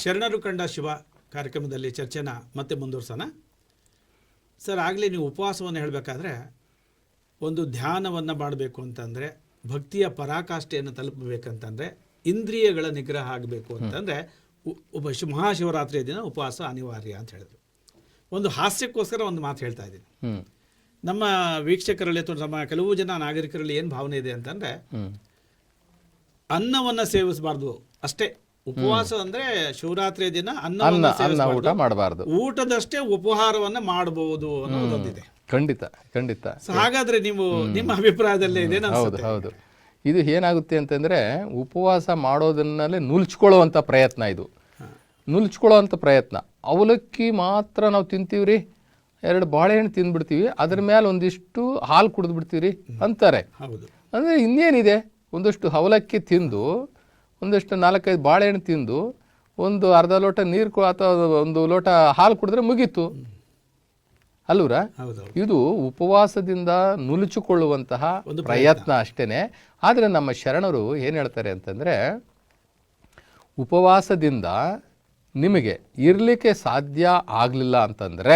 ಶರಣರು ಕಂಡ ಶಿವ ಕಾರ್ಯಕ್ರಮದಲ್ಲಿ ಚರ್ಚೆನ ಮತ್ತೆ ಮುಂದುವರ್ಸೋಣ. ಸರ್ ಆಗಲೇ ನೀವು ಉಪವಾಸವನ್ನು ಹೇಳಬೇಕಾದ್ರೆ ಒಂದು ಧ್ಯಾನವನ್ನು ಮಾಡಬೇಕು ಅಂತಂದರೆ ಭಕ್ತಿಯ ಪರಾಕಾಷ್ಠೆಯನ್ನು ತಲುಪಬೇಕಂತಂದರೆ ಇಂದ್ರಿಯಗಳ ನಿಗ್ರಹ ಆಗಬೇಕು ಅಂತಂದರೆ ಒಬ್ಬ ಶಿ ಮಹಾಶಿವರಾತ್ರಿಯ ದಿನ ಉಪವಾಸ ಅನಿವಾರ್ಯ ಅಂತ ಹೇಳಿದ್ರು. ಒಂದು ಹಾಸ್ಯಕ್ಕೋಸ್ಕರ ಒಂದು ಮಾತು ಹೇಳ್ತಾ ಇದ್ದೀನಿ. ನಮ್ಮ ವೀಕ್ಷಕರಲ್ಲಿ ಅಥವಾ ನಮ್ಮ ಕೆಲವು ಜನ ನಾಗರಿಕರಲ್ಲಿ ಏನು ಭಾವನೆ ಇದೆ ಅಂತಂದರೆ ಅನ್ನವನ್ನು ಸೇವಿಸಬಾರ್ದು ಅಷ್ಟೇ. ಉಪವಾಸ ಅಂದ್ರೆ ಶಿವರಾತ್ರಿ ದಿನ ಅನ್ನ ಅನ್ನ ಊಟ ಮಾಡಬಾರದು. ಊಟದಷ್ಟೇ ಉಪಹಾರವನ್ನ ಮಾಡಬಹುದು ಅನ್ನೋದೊಂದಿದೆ. ಖಂಡಿತ ಖಂಡಿತ. ಹಾಗಾದ್ರೆ ನೀವು ನಿಮ್ಮ ಅಭಿಪ್ರಾಯದಲ್ಲೇ ಇದೆ ಹೌದು ಹೌದು. ಇದು ಏನಾಗುತ್ತೆ ಅಂತಂದ್ರೆ ಉಪವಾಸ ಮಾಡೋದನ್ನಲ್ಲೇ ನುಲ್ಚ್ಕೊಳ್ಳುವಂಥ ಪ್ರಯತ್ನ ಇದು. ನುಲ್ಚ್ಕೊಳ್ಳುವಂಥ ಪ್ರಯತ್ನ. ಅವಲಕ್ಕಿ ಮಾತ್ರ ನಾವು ತಿಂತೀವಿ ರೀ ಎರಡು ಬಾಳೆಹಣ್ಣು ತಿಂದ್ಬಿಡ್ತೀವಿ ಅದ್ರ ಮೇಲೆ ಒಂದಿಷ್ಟು ಹಾಲು ಕುಡಿದ್ಬಿಡ್ತೀವಿ ರೀ ಅಂತಾರೆ. ಅಂದರೆ ಇನ್ನೇನಿದೆ? ಒಂದಷ್ಟು ಅವಲಕ್ಕಿ ತಿಂದು ಒಂದಷ್ಟು ನಾಲ್ಕೈದು ಬಾಳೆಹಣ್ಣು ತಿಂದು ಒಂದು ಅರ್ಧ ಲೋಟ ನೀರು ಅಥವಾ ಒಂದು ಲೋಟ ಹಾಲು ಕುಡಿದ್ರೆ ಮುಗೀತು. ಅಲ್ವರ ಇದು ಉಪವಾಸದಿಂದ ನುಲುಚಿಕೊಳ್ಳುವಂತಹ ಪ್ರಯತ್ನ. ಅಷ್ಟೇನೆ. ಆದರೆ ನಮ್ಮ ಶರಣರು ಏನು ಹೇಳ್ತಾರೆ ಅಂತಂದರೆ ಉಪವಾಸದಿಂದ ನಿಮಗೆ ಇರಲಿಕ್ಕೆ ಸಾಧ್ಯ ಆಗಲಿಲ್ಲ ಅಂತಂದರೆ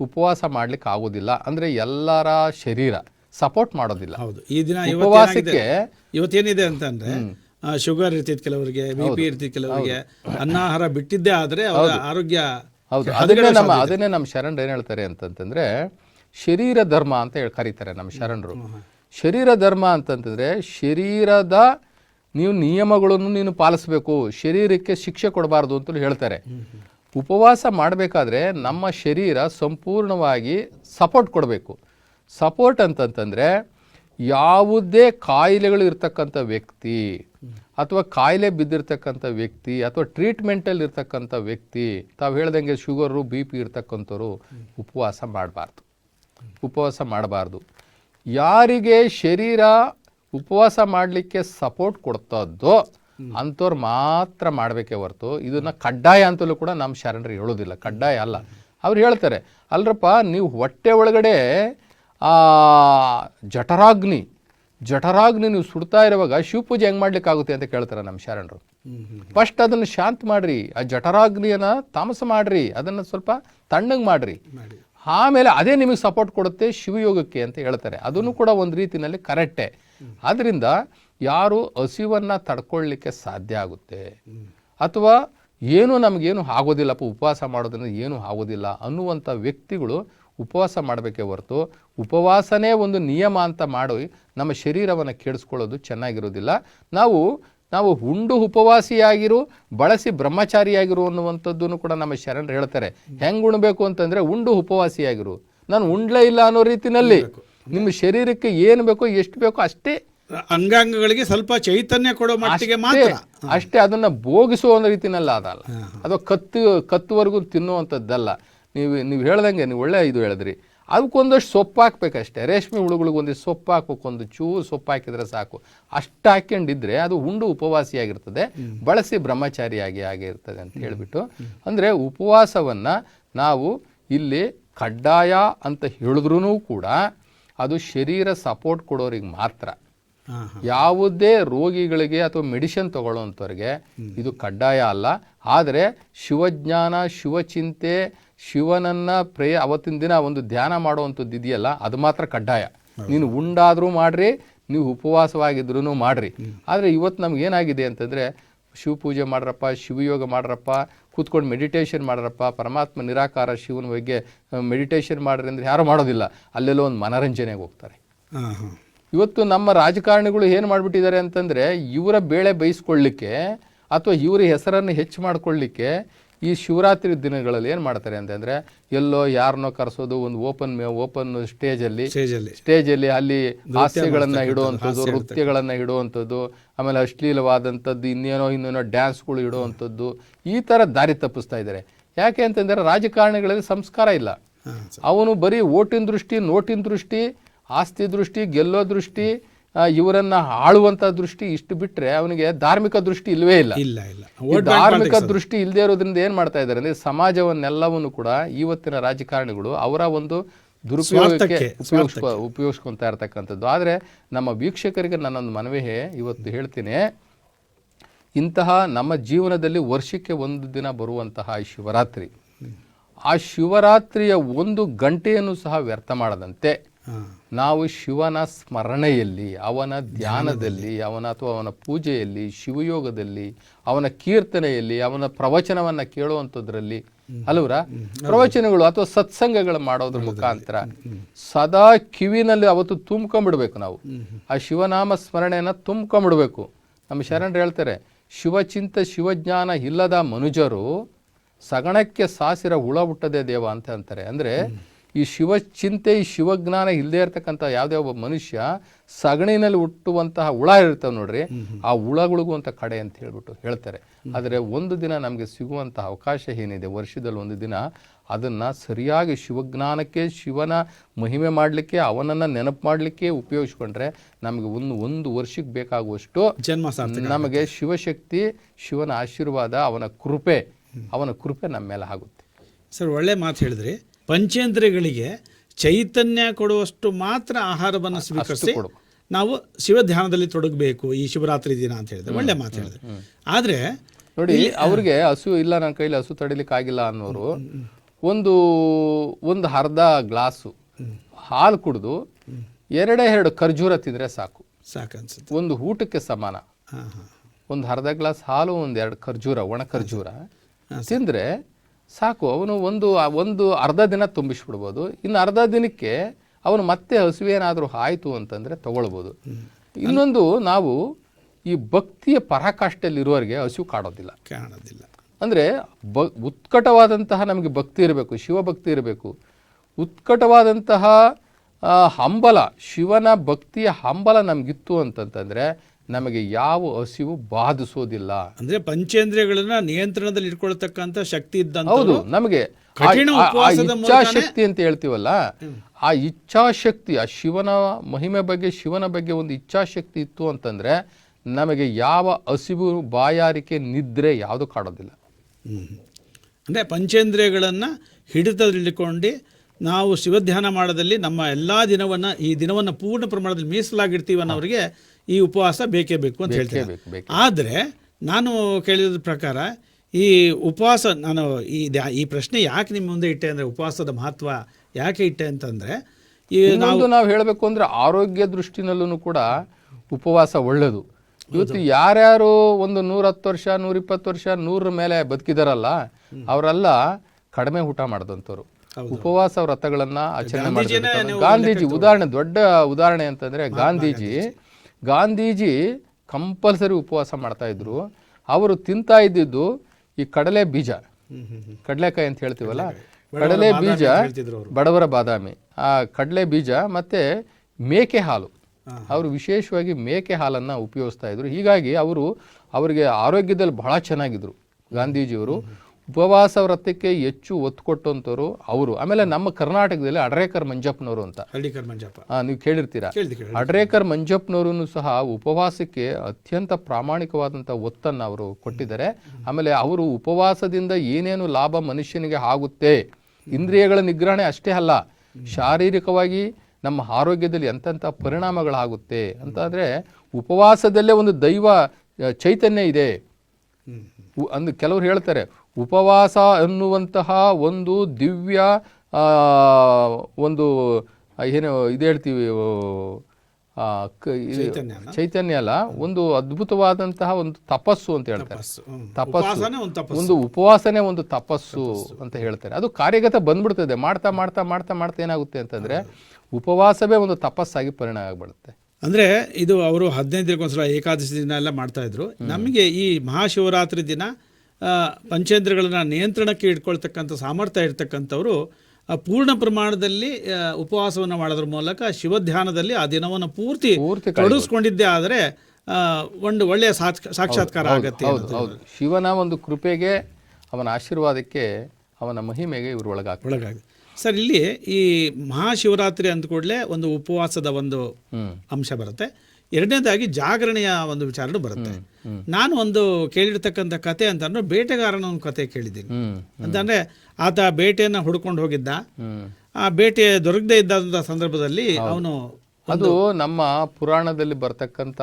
ಉಪವಾಸ ಮಾಡ್ಲಿಕ್ಕೆ ಆಗೋದಿಲ್ಲ. ಅಂದರೆ ಎಲ್ಲರ ಶರೀರ ಸಪೋರ್ಟ್ ಮಾಡೋದಿಲ್ಲ. ಹೌದು. ಈ ದಿನ ಉಪವಾಸಕ್ಕೆ ಇವತ್ತೇನಿದೆ ಅಂತಂದ್ರೆ ಶುಗರ್ ಇರ್ತಿತ್ತು ಕೆಲವರಿಗೆ ಬಿ ಪಿ ಇರ್ತಿತ್ತು ಕೆಲವರಿಗೆ. ಅನ್ನಾಹಾರ ಬಿಟ್ಟಿದ್ದೇ ಆದರೆ ಅವರ ಆರೋಗ್ಯ ಹೌದು. ಅದನ್ನೇ ನಮ್ಮ ಅದನ್ನೇ ನಮ್ಮ ಶರಣರು ಏನು ಹೇಳ್ತಾರೆ ಅಂತಂತಂದರೆ ಶರೀರ ಧರ್ಮ ಅಂತ ಹೇಳಿ ಕರೀತಾರೆ ನಮ್ಮ ಶರಣರು. ಶರೀರ ಧರ್ಮ ಅಂತಂತಂದರೆ ಶರೀರದ ನೀವು ನಿಯಮಗಳನ್ನು ನೀನು ಪಾಲಿಸಬೇಕು ಶರೀರಕ್ಕೆ ಶಿಕ್ಷೆ ಕೊಡಬಾರ್ದು ಅಂತಲೂ ಹೇಳ್ತಾರೆ. ಉಪವಾಸ ಮಾಡಬೇಕಾದ್ರೆ ನಮ್ಮ ಶರೀರ ಸಂಪೂರ್ಣವಾಗಿ ಸಪೋರ್ಟ್ ಕೊಡಬೇಕು. ಸಪೋರ್ಟ್ ಅಂತಂತಂದ್ರೆ ಯಾವುದೇ ಕಾಯಿಲೆಗಳು ಇರ್ತಕ್ಕಂಥ ವ್ಯಕ್ತಿ ಅಥವಾ ಕಾಯಿಲೆ ಬಿದ್ದಿರ್ತಕ್ಕಂಥ ವ್ಯಕ್ತಿ ಅಥವಾ ಟ್ರೀಟ್ಮೆಂಟಲ್ಲಿ ಇರ್ತಕ್ಕಂಥ ವ್ಯಕ್ತಿ, ತಾವು ಹೇಳ್ದಂಗೆ ಶುಗರು ಬಿ ಪಿ ಇರ್ತಕ್ಕಂಥವ್ರು ಉಪವಾಸ ಮಾಡಬಾರ್ದು. ಉಪವಾಸ ಮಾಡಬಾರ್ದು. ಯಾರಿಗೆ ಶರೀರ ಉಪವಾಸ ಮಾಡಲಿಕ್ಕೆ ಸಪೋರ್ಟ್ ಕೊಡ್ತದ್ದೋ ಅಂಥವ್ರು ಮಾತ್ರ ಮಾಡಬೇಕೇ ಹೊರತು ಇದನ್ನು ಕಡ್ಡಾಯ ಅಂತಲೂ ಕೂಡ ನಮ್ಮ ಶರಣರು ಹೇಳೋದಿಲ್ಲ. ಕಡ್ಡಾಯ ಅಲ್ಲ. ಅವ್ರು ಹೇಳ್ತಾರೆ, ಅಲ್ರಪ್ಪ, ನೀವು ಹೊಟ್ಟೆ ಒಳಗಡೆ ಆ ಜಠರಾಗ್ನಿ ಜಠರಾಗ್ನಿ ನೀವು ಸುಡ್ತಾ ಇರುವಾಗ ಶಿವಪೂಜೆ ಹೆಂಗೆ ಮಾಡ್ಲಿಕ್ಕಾಗುತ್ತೆ ಅಂತ ಕೇಳ್ತಾರೆ ನಮ್ಮ ಶರಣರು. ಫಸ್ಟ್ ಅದನ್ನು ಶಾಂತ ಮಾಡ್ರಿ ಆ ಜಠರಾಗ್ನಿಯನ್ನು ತಾಮಸ ಮಾಡ್ರಿ ಅದನ್ನು ಸ್ವಲ್ಪ ತಣ್ಣಗೆ ಮಾಡ್ರಿ. ಆಮೇಲೆ ಅದೇ ನಿಮಗೆ ಸಪೋರ್ಟ್ ಕೊಡುತ್ತೆ ಶಿವಯೋಗಕ್ಕೆ ಅಂತ ಹೇಳ್ತಾರೆ. ಅದನ್ನು ಕೂಡ ಒಂದು ರೀತಿಯಲ್ಲಿ ಕರೆಕ್ಟೇ ಆದ್ದರಿಂದ ಯಾರು ಹಸಿವನ್ನು ತಡ್ಕೊಳ್ಳಿಕ್ಕೆ ಸಾಧ್ಯ ಆಗುತ್ತೆ. ಅಥವಾ ಏನು ನಮಗೇನು ಆಗೋದಿಲ್ಲಪ್ಪ ಉಪವಾಸ ಮಾಡೋದ್ರಿಂದ ಏನೂ ಆಗೋದಿಲ್ಲ ಅನ್ನುವಂಥ ವ್ಯಕ್ತಿಗಳು ಉಪವಾಸ ಮಾಡಬೇಕೇ ಹೊರತು ಉಪವಾಸನೇ ಒಂದು ನಿಯಮ ಅಂತ ಮಾಡಿ ನಮ್ಮ ಶರೀರವನ್ನು ಕೆಡಿಸ್ಕೊಳ್ಳೋದು ಚೆನ್ನಾಗಿರೋದಿಲ್ಲ. ನಾವು ನಾವು ಉಂಡು ಉಪವಾಸಿಯಾಗಿರು ಬಳಸಿ ಬ್ರಹ್ಮಚಾರಿಯಾಗಿರು ಅನ್ನುವಂಥದ್ದನ್ನು ಕೂಡ ನಮ್ಮ ಶರಣರು ಹೇಳ್ತಾರೆ. ಹೆಂಗೆ ಉಣ್ಬೇಕು ಅಂತಂದರೆ ಉಂಡು ಉಪವಾಸಿಯಾಗಿರು. ನಾನು ಉಂಡ್ಲೇ ಇಲ್ಲ ಅನ್ನೋ ರೀತಿನಲ್ಲಿ ನಿಮ್ಮ ಶರೀರಕ್ಕೆ ಏನು ಬೇಕೋ ಎಷ್ಟು ಬೇಕೋ ಅಷ್ಟೇ. ಅಂಗಾಂಗಗಳಿಗೆ ಸ್ವಲ್ಪ ಚೈತನ್ಯ ಕೊಡೋ ಮಟ್ಟಿಗೆ ಮಾತ್ರ. ಅಷ್ಟೇ- ಅದನ್ನ ಭೋಗಿಸುವ ಒಂದು ರೀತಿನಲ್ಲ ಅದಲ್ಲ ಅದು ಕತ್ತು ಕತ್ತುವರೆಗೂ ತಿನ್ನುವಂಥದ್ದಲ್ಲ. ನೀವು ನೀವು ಹೇಳ್ದಂಗೆ ನೀವು ಒಳ್ಳೆ ಇದು ಹೇಳಿದ್ರಿ. ಅದಕ್ಕೊಂದಷ್ಟು ಸೊಪ್ಪು ಹಾಕ್ಬೇಕಷ್ಟೇ. ರೇಷ್ಮೆ ಹುಳುಗಳಿಗೆ ಒಂದಿಷ್ಟು ಸೊಪ್ಪು ಹಾಕ್ಬೇಕು ಒಂದು ಚೂರು ಸೊಪ್ಪು ಹಾಕಿದ್ರೆ ಸಾಕು. ಅಷ್ಟು ಹಾಕ್ಯಂಡಿದ್ರೆ ಅದು ಉಂಡು ಉಪವಾಸಿಯಾಗಿರ್ತದೆ ಬಳಸಿ ಬ್ರಹ್ಮಚಾರಿಯಾಗಿ ಆಗಿರ್ತದೆ ಅಂತ ಹೇಳಿಬಿಟ್ಟು. ಅಂದರೆ ಉಪವಾಸವನ್ನು ನಾವು ಇಲ್ಲಿ ಕಡ್ಡಾಯ ಅಂತ ಹೇಳಿದ್ರೂ ಕೂಡ ಅದು ಶರೀರ ಸಪೋರ್ಟ್ ಕೊಡೋರಿಗೆ ಮಾತ್ರ. ಯಾವುದೇ ರೋಗಿಗಳಿಗೆ ಅಥವಾ ಮೆಡಿಸಿನ್ ತಗೊಳ್ಳೋವಂಥವ್ರಿಗೆ ಇದು ಕಡ್ಡಾಯ ಅಲ್ಲ. ಆದರೆ ಶಿವಜ್ಞಾನ ಶಿವಚಿಂತೆ ಶಿವನನ್ನ ಪ್ರೇ ಅವತ್ತಿನ ದಿನ ಒಂದು ಧ್ಯಾನ ಮಾಡುವಂಥದ್ದು ಇದೆಯಲ್ಲ ಅದು ಮಾತ್ರ ಕಡ್ಡಾಯ. ನೀನು ಉಂಡಾದರೂ ಮಾಡ್ರಿ ನೀವು ಉಪವಾಸವಾಗಿದ್ರೂ ಮಾಡ್ರಿ. ಆದರೆ ಇವತ್ತು ನಮಗೇನಾಗಿದೆ ಏನಾಗಿದೆ ಅಂತಂದರೆ ಶಿವಪೂಜೆ ಮಾಡ್ರಪ್ಪ ಶಿವಯೋಗ ಮಾಡ್ರಪ್ಪ ಕೂತ್ಕೊಂಡು ಮೆಡಿಟೇಷನ್ ಮಾಡ್ರಪ್ಪ ಪರಮಾತ್ಮ ನಿರಾಕಾರ ಶಿವನ ಬಗ್ಗೆ ಮೆಡಿಟೇಷನ್ ಮಾಡ್ರಿ ಅಂದರೆ ಯಾರು ಮಾಡೋದಿಲ್ಲ. ಅಲ್ಲೆಲ್ಲೋ ಒಂದು ಮನರಂಜನೆಗೆ ಹೋಗ್ತಾರೆ. ಹಾಂ ಹಾ ಇವತ್ತು ನಮ್ಮ ರಾಜಕಾರಣಿಗಳು ಏನು ಮಾಡಿಬಿಟ್ಟಿದ್ದಾರೆ ಅಂತಂದರೆ ಇವರ ಬೇಳೆ ಬೇಯಿಸ್ಕೊಳ್ಳಿಕ್ಕೆ ಅಥವಾ ಇವರ ಹೆಸರನ್ನು ಹೆಚ್ಚು ಮಾಡ್ಕೊಳ್ಳಿಕ್ಕೆ ಈ ಶಿವರಾತ್ರಿ ದಿನಗಳಲ್ಲಿ ಏನು ಮಾಡ್ತಾರೆ ಅಂತಂದರೆ ಎಲ್ಲೋ ಯಾರನ್ನೋ ಕರೆಸೋದು ಒಂದು ಓಪನ್ ಓಪನ್ ಸ್ಟೇಜಲ್ಲಿ. ಸ್ಟೇಜಲ್ಲಿ. ಸ್ಟೇಜಲ್ಲಿ ಅಲ್ಲಿ ಹಾಸ್ಯಗಳನ್ನು ಇಡುವಂಥದ್ದು ನೃತ್ಯಗಳನ್ನು ಇಡುವಂಥದ್ದು ಆಮೇಲೆ ಅಶ್ಲೀಲವಾದಂಥದ್ದು ಇನ್ನೇನೋ ಇನ್ನೇನೋ ಡ್ಯಾನ್ಸ್ಗಳು ಇಡುವಂಥದ್ದು ಈ ಥರ ದಾರಿ ತಪ್ಪಿಸ್ತಾ ಇದ್ದಾರೆ. ಯಾಕೆ ಅಂತಂದರೆ ರಾಜಕಾರಣಿಗಳಲ್ಲಿ ಸಂಸ್ಕಾರ ಇಲ್ಲ. ಅವನು ಬರೀ ಓಟಿನ ದೃಷ್ಟಿ ನೋಟಿನ ದೃಷ್ಟಿ ಆಸ್ತಿ ದೃಷ್ಟಿ ಗೆಲ್ಲೋ ದೃಷ್ಟಿ ಇವರನ್ನ ಆಳುವಂತ ದೃಷ್ಟಿ ಇಷ್ಟು ಬಿಟ್ರೆ ಅವನಿಗೆ ಧಾರ್ಮಿಕ ದೃಷ್ಟಿ ಇಲ್ವೇ ಇಲ್ಲ. ಇಲ್ಲ ಇಲ್ಲ. ಧಾರ್ಮಿಕ ದೃಷ್ಟಿ ಇಲ್ಲದೆ ಇರೋದ್ರಿಂದ ಏನ್ ಮಾಡ್ತಾ ಇದ್ದಾರೆ ಅಂದ್ರೆ ಸಮಾಜವನ್ನೆಲ್ಲವನ್ನು ಕೂಡ ಇವತ್ತಿನ ರಾಜಕಾರಣಿಗಳು ಅವರ ಒಂದು ದುರುಪಯೋಗಕ್ಕೆ ಉಪಯೋಗಿಸ್ಕೊ ಆದ್ರೆ ಇರ್ತಕ್ಕಂಥದ್ದು. ಆದರೆ ನಮ್ಮ ವೀಕ್ಷಕರಿಗೆ ನನ್ನೊಂದು ಮನವಿ ಇವತ್ತು ಹೇಳ್ತೀನಿ. ಇಂತಹ ನಮ್ಮ ಜೀವನದಲ್ಲಿ ವರ್ಷಕ್ಕೆ ಒಂದು ದಿನ ಬರುವಂತಹ ಶಿವರಾತ್ರಿ. ಆ ಶಿವರಾತ್ರಿಯ ಒಂದು ಗಂಟೆಯನ್ನು ಸಹ ವ್ಯರ್ಥ ಮಾಡದಂತೆ. ನಾವು ಶಿವನ ಸ್ಮರಣೆಯಲ್ಲಿ ಅವನ ಧ್ಯಾನದಲ್ಲಿ ಅವನ ಅಥವಾ ಅವನ ಪೂಜೆಯಲ್ಲಿ ಶಿವಯೋಗದಲ್ಲಿ ಅವನ ಕೀರ್ತನೆಯಲ್ಲಿ ಅವನ ಪ್ರವಚನವನ್ನ ಕೇಳುವಂಥದ್ರಲ್ಲಿ ಅಲ್ವರ ಪ್ರವಚನಗಳು ಅಥವಾ ಸತ್ಸಂಗಗಳು ಮಾಡೋದ್ರ ಮುಖಾಂತರ ಸದಾ ಕಿವಿನಲ್ಲಿ ಅವತ್ತು ತುಂಬ್ಕೊಂಡ್ಬಿಡ್ಬೇಕು ನಾವು. ಆ ಶಿವನಾಮ ಸ್ಮರಣೆಯನ್ನ ತುಂಬ್ಕೊಂಡ್ಬಿಡ್ಬೇಕು ನಮ್ಮ ಶರಣರು ಹೇಳ್ತಾರೆ ಶಿವಚಿಂತ ಶಿವಜ್ಞಾನ ಇಲ್ಲದ ಮನುಜರು ಸಗಣಕ್ಕೆ ಸಾಸಿರ ಹುಳ ಹುಟ್ಟದೆ ದೇವ ಅಂತ ಅಂತಾರೆ. ಅಂದ್ರೆ ಈ ಶಿವ ಚಿಂತೆ ಈ ಶಿವಜ್ಞಾನ ಇಲ್ಲದೆ ಇರತಕ್ಕಂಥ ಯಾವುದೇ ಒಬ್ಬ ಮನುಷ್ಯ ಸಗಣಿನಲ್ಲಿ ಹುಟ್ಟುವಂತಹ ಹುಳ ಇರ್ತವೆ ನೋಡ್ರಿ ಆ ಹುಳಗಳಿಗೂ ಅಂತ ಕಡೆ ಅಂತ ಹೇಳ್ಬಿಟ್ಟು ಹೇಳ್ತಾರೆ. ಆದರೆ ಒಂದು ದಿನ ನಮಗೆ ಸಿಗುವಂತಹ ಅವಕಾಶ ಏನಿದೆ ವರ್ಷದಲ್ಲಿ ಒಂದು ದಿನ ಅದನ್ನು ಸರಿಯಾಗಿ ಶಿವಜ್ಞಾನಕ್ಕೆ ಶಿವನ ಮಹಿಮೆ ಮಾಡಲಿಕ್ಕೆ ಅವನನ್ನು ನೆನಪು ಮಾಡಲಿಕ್ಕೆ ಉಪಯೋಗಿಸ್ಕೊಂಡ್ರೆ ನಮಗೆ ಒಂದು ಒಂದು ವರ್ಷಕ್ಕೆ ಬೇಕಾಗುವಷ್ಟು ಜನ್ಮ ನಮಗೆ ಶಿವಶಕ್ತಿ ಶಿವನ ಆಶೀರ್ವಾದ ಅವನ ಕೃಪೆ ಅವನ ಕೃಪೆ ನಮ್ಮ ಮೇಲೆ ಆಗುತ್ತೆ. ಸರ್ ಒಳ್ಳೆ ಮಾತು ಹೇಳಿದ್ರಿ. ಪಂಚೇಂದ್ರಿಯಗಳಿಗೆ ಚೈತನ್ಯ ಕೊಡುವಷ್ಟು ಮಾತ್ರ ಆಹಾರವನ್ನು ಸ್ವೀಕರಿಸಿ. ನಾವು ಶಿವ ಧ್ಯಾನದಲ್ಲಿ ತೊಡಗಬೇಕು ಈ ಶಿವರಾತ್ರಿ ದಿನ ಅಂತ ಹೇಳಿದ್ರೆ. ಒಳ್ಳೆ ಮಾತು ಹೇಳಿದ್ರೆ. ಆದರೆ ನೋಡಿ ಅವ್ರಿಗೆ ಹಸು ಇಲ್ಲ ನನ್ನ ಕೈಲಿ ಹಸು ತಡಿಲಿಕ್ಕೆ ಆಗಿಲ್ಲ ಅನ್ನೋರು ಒಂದು ಒಂದು ಅರ್ಧ ಗ್ಲಾಸು ಹಾಲು ಕುಡಿದು ಎರಡೇ ಎರಡು ಖರ್ಜೂರ ತಿಂದರೆ ಸಾಕು. ಸಾಕನ್ಸುತ್ತೆ ಒಂದು ಊಟಕ್ಕೆ ಸಮಾನ. ಒಂದು ಅರ್ಧ ಗ್ಲಾಸ್ ಹಾಲು ಒಂದು ಎರಡು ಖರ್ಜೂರ ಒಣ ಖರ್ಜೂರ ತಿಂದರೆ ಸಾಕು ಅವನು ಒಂದು ಒಂದು ಅರ್ಧ ದಿನ ತುಂಬಿಸ್ಬಿಡ್ಬೋದು. ಇನ್ನು ಅರ್ಧ ದಿನಕ್ಕೆ ಅವನು ಮತ್ತೆ ಹಸುವೇನಾದರೂ ಆಯಿತು ಅಂತಂದರೆ ತಗೊಳ್ಬೋದು. ಇನ್ನೊಂದು ನಾವು ಈ ಭಕ್ತಿಯ ಪರಾಕಾಷ್ಠೆಯಲ್ಲಿರುವವರಿಗೆ ಹಸಿವು ಕಾಡೋದಿಲ್ಲ ಕಾಣೋದಿಲ್ಲ. ಅಂದರೆ ಬ ಉತ್ಕಟವಾದಂತಹ ನಮಗೆ ಭಕ್ತಿ ಇರಬೇಕು ಶಿವಭಕ್ತಿ ಇರಬೇಕು. ಉತ್ಕಟವಾದಂತಹ ಹಂಬಲ ಶಿವನ ಭಕ್ತಿಯ ಹಂಬಲ ನಮಗಿತ್ತು ಅಂತಂತಂದರೆ ನಮಗೆ ಯಾವ ಹಸಿವು ಬಾಧಿಸೋದಿಲ್ಲ. ಅಂದ್ರೆ ಪಂಚೇಂದ್ರಿಯಗಳನ್ನ ನಿಯಂತ್ರಣದಲ್ಲಿ ಇಟ್ಕೊಳ್ತಕ್ಕಂಥ ಶಕ್ತಿ ಇದ್ದಂತ ಹೌದು ನಮಗೆ ಇಚ್ಛಾಶಕ್ತಿ ಅಂತ ಹೇಳ್ತೀವಲ್ಲ ಆ ಇಚ್ಛಾಶಕ್ತಿ ಆ ಶಿವನ ಮಹಿಮೆ ಬಗ್ಗೆ ಶಿವನ ಬಗ್ಗೆ ಒಂದು ಇಚ್ಛಾಶಕ್ತಿ ಇತ್ತು ಅಂತಂದ್ರೆ ನಮಗೆ ಯಾವ ಹಸಿವು ಬಾಯಾರಿಕೆ ನಿದ್ರೆ ಯಾವುದು ಕಾಡೋದಿಲ್ಲ. ಹ್ಮ್. ಅಂದ್ರೆ ಪಂಚೇಂದ್ರಿಯಗಳನ್ನ ಹಿಡಿತದಲ್ಲಿಟ್ಕೊಂಡು ನಾವು ಶಿವಧ್ಯಾನ ಮಾಡೋದಲ್ಲಿ ನಮ್ಮ ಎಲ್ಲಾ ದಿನವನ್ನ ಈ ದಿನವನ್ನ ಪೂರ್ಣ ಪ್ರಮಾಣದಲ್ಲಿ ಮೀಸಲಾಗಿರ್ತೀವಿ ಅನ್ನೋರಿಗೆ ಈ ಉಪವಾಸ ಬೇಕೇ ಬೇಕು ಅಂತ ಹೇಳ್ತೇನೆ ಆದರೆ ನಾನು ಕೇಳಿದ ಪ್ರಕಾರ ಈ ಉಪವಾಸ ನಾನು ಈ ಈ ಪ್ರಶ್ನೆ ಯಾಕೆ ನಿಮ್ಮ ಮುಂದೆ ಇಟ್ಟೆ ಅಂದರೆ ಉಪವಾಸದ ಮಹತ್ವ ಯಾಕೆ ಇಟ್ಟೆ ಅಂತಂದರೆ ಈ ನಾವು ನಾವು ಹೇಳಬೇಕು ಅಂದ್ರೆ ಆರೋಗ್ಯ ದೃಷ್ಟಿನಲ್ಲೂ ಕೂಡ ಉಪವಾಸ ಒಳ್ಳೆಯದು ಇವತ್ತು ಯಾರ್ಯಾರು ಒಂದು ನೂರತ್ತು ವರ್ಷ ನೂರಿಪ್ಪತ್ತು ವರ್ಷ ನೂರರ ಮೇಲೆ ಬದುಕಿದಾರಲ್ಲ ಅವರೆಲ್ಲ ಕಡಿಮೆ ಊಟ ಮಾಡಿದಂಥವ್ರು. ಉಪವಾಸ ವ್ರತಗಳನ್ನು ಆಚರಣೆ ಮಾಡಿ ಗಾಂಧೀಜಿ ಉದಾಹರಣೆ ದೊಡ್ಡ ಉದಾಹರಣೆ ಅಂತಂದ್ರೆ ಗಾಂಧೀಜಿ. ಗಾಂಧೀಜಿ ಕಂಪಲ್ಸರಿ ಉಪವಾಸ ಮಾಡ್ತಾ ಇದ್ರು. ಅವರು ತಿಂತಾ ಇದ್ದಿದ್ದು ಈ ಕಡಲೆ ಬೀಜ. ಕಡಲೆಕಾಯಿ ಅಂತ ಹೇಳ್ತೀವಲ್ಲ? ಕಡಲೆ ಬೀಜ ಬಡವರ ಬಾದಾಮಿ. ಆ ಕಡಲೆ ಬೀಜ ಮತ್ತೆ ಮೇಕೆ ಹಾಲು. ಅವರು ವಿಶೇಷವಾಗಿ ಮೇಕೆ ಹಾಲನ್ನ ಉಪಯೋಗಿಸ್ತಾ ಇದ್ರು. ಹೀಗಾಗಿ ಅವರು ಅವರಿಗೆ ಆರೋಗ್ಯದಲ್ಲಿ ಬಹಳ ಚೆನ್ನಾಗಿದ್ರು ಗಾಂಧೀಜಿಯವರು. ಉಪವಾಸ ವ್ರತಕ್ಕೆ ಹೆಚ್ಚು ಒತ್ತು ಕೊಟ್ಟಂತವರು ಅವರು. ಆಮೇಲೆ ನಮ್ಮ ಕರ್ನಾಟಕದಲ್ಲಿ ಅಡ್ರೇಕರ್ ಮಂಜಪ್ಪನವರು ಅಂತ. ಹಳ್ಳಿಕರ್ ಮಂಜಪ್ಪ. ಆ, ನೀವು ಕೇಳಿರ್ತೀರಾ? ಕೇಳಿದೆ ಕೇಳಿ ಅಡ್ರೇಕರ್ ಮಂಜಪ್ಪನವರು ಸಹ ಉಪವಾಸಕ್ಕೆ ಅತ್ಯಂತ ಪ್ರಾಮಾಣಿಕವಾದಂಥ ಒತ್ತನ್ನು ಅವರು ಕೊಟ್ಟಿದ್ದಾರೆ. ಆಮೇಲೆ ಅವರು ಉಪವಾಸದಿಂದ ಏನೇನು ಲಾಭ ಮನುಷ್ಯನಿಗೆ ಆಗುತ್ತೆ ಇಂದ್ರಿಯಗಳ ನಿಗ್ರಹಣೆ ಅಷ್ಟೇ ಅಲ್ಲ ಶಾರೀರಿಕವಾಗಿ ನಮ್ಮ ಆರೋಗ್ಯದಲ್ಲಿ ಎಂತೆಂಥ ಪರಿಣಾಮಗಳಾಗುತ್ತೆ ಅಂತಂದರೆ ಉಪವಾಸದಲ್ಲೇ ಒಂದು ದೈವ ಚೈತನ್ಯ ಇದೆ. ಹ್ಮ್. ಅಂದು ಕೆಲವರು ಹೇಳ್ತಾರೆ ಉಪವಾಸ ಎನ್ನುವಂತಹ ಒಂದು ದಿವ್ಯ ಒಂದು ಏನು ಇದು ಹೇಳ್ತೀವಿ ಚೈತನ್ಯ ಅಲ್ಲ? ಒಂದು ಅದ್ಭುತವಾದಂತಹ ಒಂದು ತಪಸ್ಸು ಅಂತ ಹೇಳ್ತಾರೆ. ತಪಸ್ಸು. ಒಂದು ಉಪವಾಸನೇ ಒಂದು ತಪಸ್ಸು ಅಂತ ಹೇಳ್ತಾರೆ. ಅದು ಕಾರ್ಯಗತ ಬಂದ್ಬಿಡ್ತದೆ. ಮಾಡ್ತಾ ಮಾಡ್ತಾ ಮಾಡ್ತಾ ಮಾಡ್ತಾ ಏನಾಗುತ್ತೆ ಅಂತಂದ್ರೆ ಉಪವಾಸವೇ ಒಂದು ತಪಸ್ಸಾಗಿ ಪರಿಣಾಮ ಆಗ್ಬಿಡುತ್ತೆ. ಅಂದ್ರೆ ಇದು ಅವರು ಹದಿನೈದು ದಿನಕ್ಕೊಂದ್ಸಲ ಏಕಾದಶಿ ದಿನ ಎಲ್ಲ ಮಾಡ್ತಾ ಇದ್ರು. ನಮಗೆ ಈ ಮಹಾಶಿವರಾತ್ರಿ ದಿನ ಪಂಚೇಂದ್ರಗಳನ್ನ ನಿಯಂತ್ರಣಕ್ಕೆ ಇಟ್ಕೊಳ್ತಕ್ಕಂಥ ಸಾಮರ್ಥ್ಯ ಇರ್ತಕ್ಕಂಥವ್ರು ಪೂರ್ಣ ಪ್ರಮಾಣದಲ್ಲಿ ಉಪವಾಸವನ್ನು ಮಾಡೋದ್ರ ಮೂಲಕ ಶಿವಧ್ಯಾನದಲ್ಲಿ ಆ ದಿನವನ್ನು ಪೂರ್ತಿ ತೊಡಗಿಸ್ಕೊಂಡಿದ್ದೇ ಆದರೆ ಒಂದು ಒಳ್ಳೆಯ ಸಾಕ್ಷ- ಸಾಕ್ಷಾತ್ಕಾರ ಆಗುತ್ತೆ ಶಿವನ ಒಂದು ಕೃಪೆಗೆ ಅವನ ಆಶೀರ್ವಾದಕ್ಕೆ ಅವನ ಮಹಿಮೆಗೆ ಇವರು ಒಳಗಾಗ ಒಳಗಾಗಿ ಸರ್ ಇಲ್ಲಿ ಈ ಮಹಾಶಿವರಾತ್ರಿ ಅಂದ ಕೂಡಲೇ ಒಂದು ಉಪವಾಸದ ಒಂದು ಅಂಶ ಬರುತ್ತೆ. ಎರಡನೇದಾಗಿ ಜಾಗರಣೆಯ ಒಂದು ವಿಚಾರನೂ ಬರುತ್ತೆ. ನಾನು ಒಂದು ಕೇಳಿರ್ತಕ್ಕಂಥ ಕತೆ ಅಂತಂದ್ರೆ ಬೇಟೆಗಾರನ ಒಂದು ಕತೆ ಕೇಳಿದ್ದೀನಿ. ಅಂತಂದ್ರೆ ಆತ ಬೇಟೆಯನ್ನು ಹುಡ್ಕೊಂಡು ಹೋಗಿದ್ದ. ಆ ಬೇಟೆ ದೊರಕದೇ ಇದ್ದಂಥ ಸಂದರ್ಭದಲ್ಲಿ ಅವನು ಅದು ನಮ್ಮ ಪುರಾಣದಲ್ಲಿ ಬರ್ತಕ್ಕಂಥ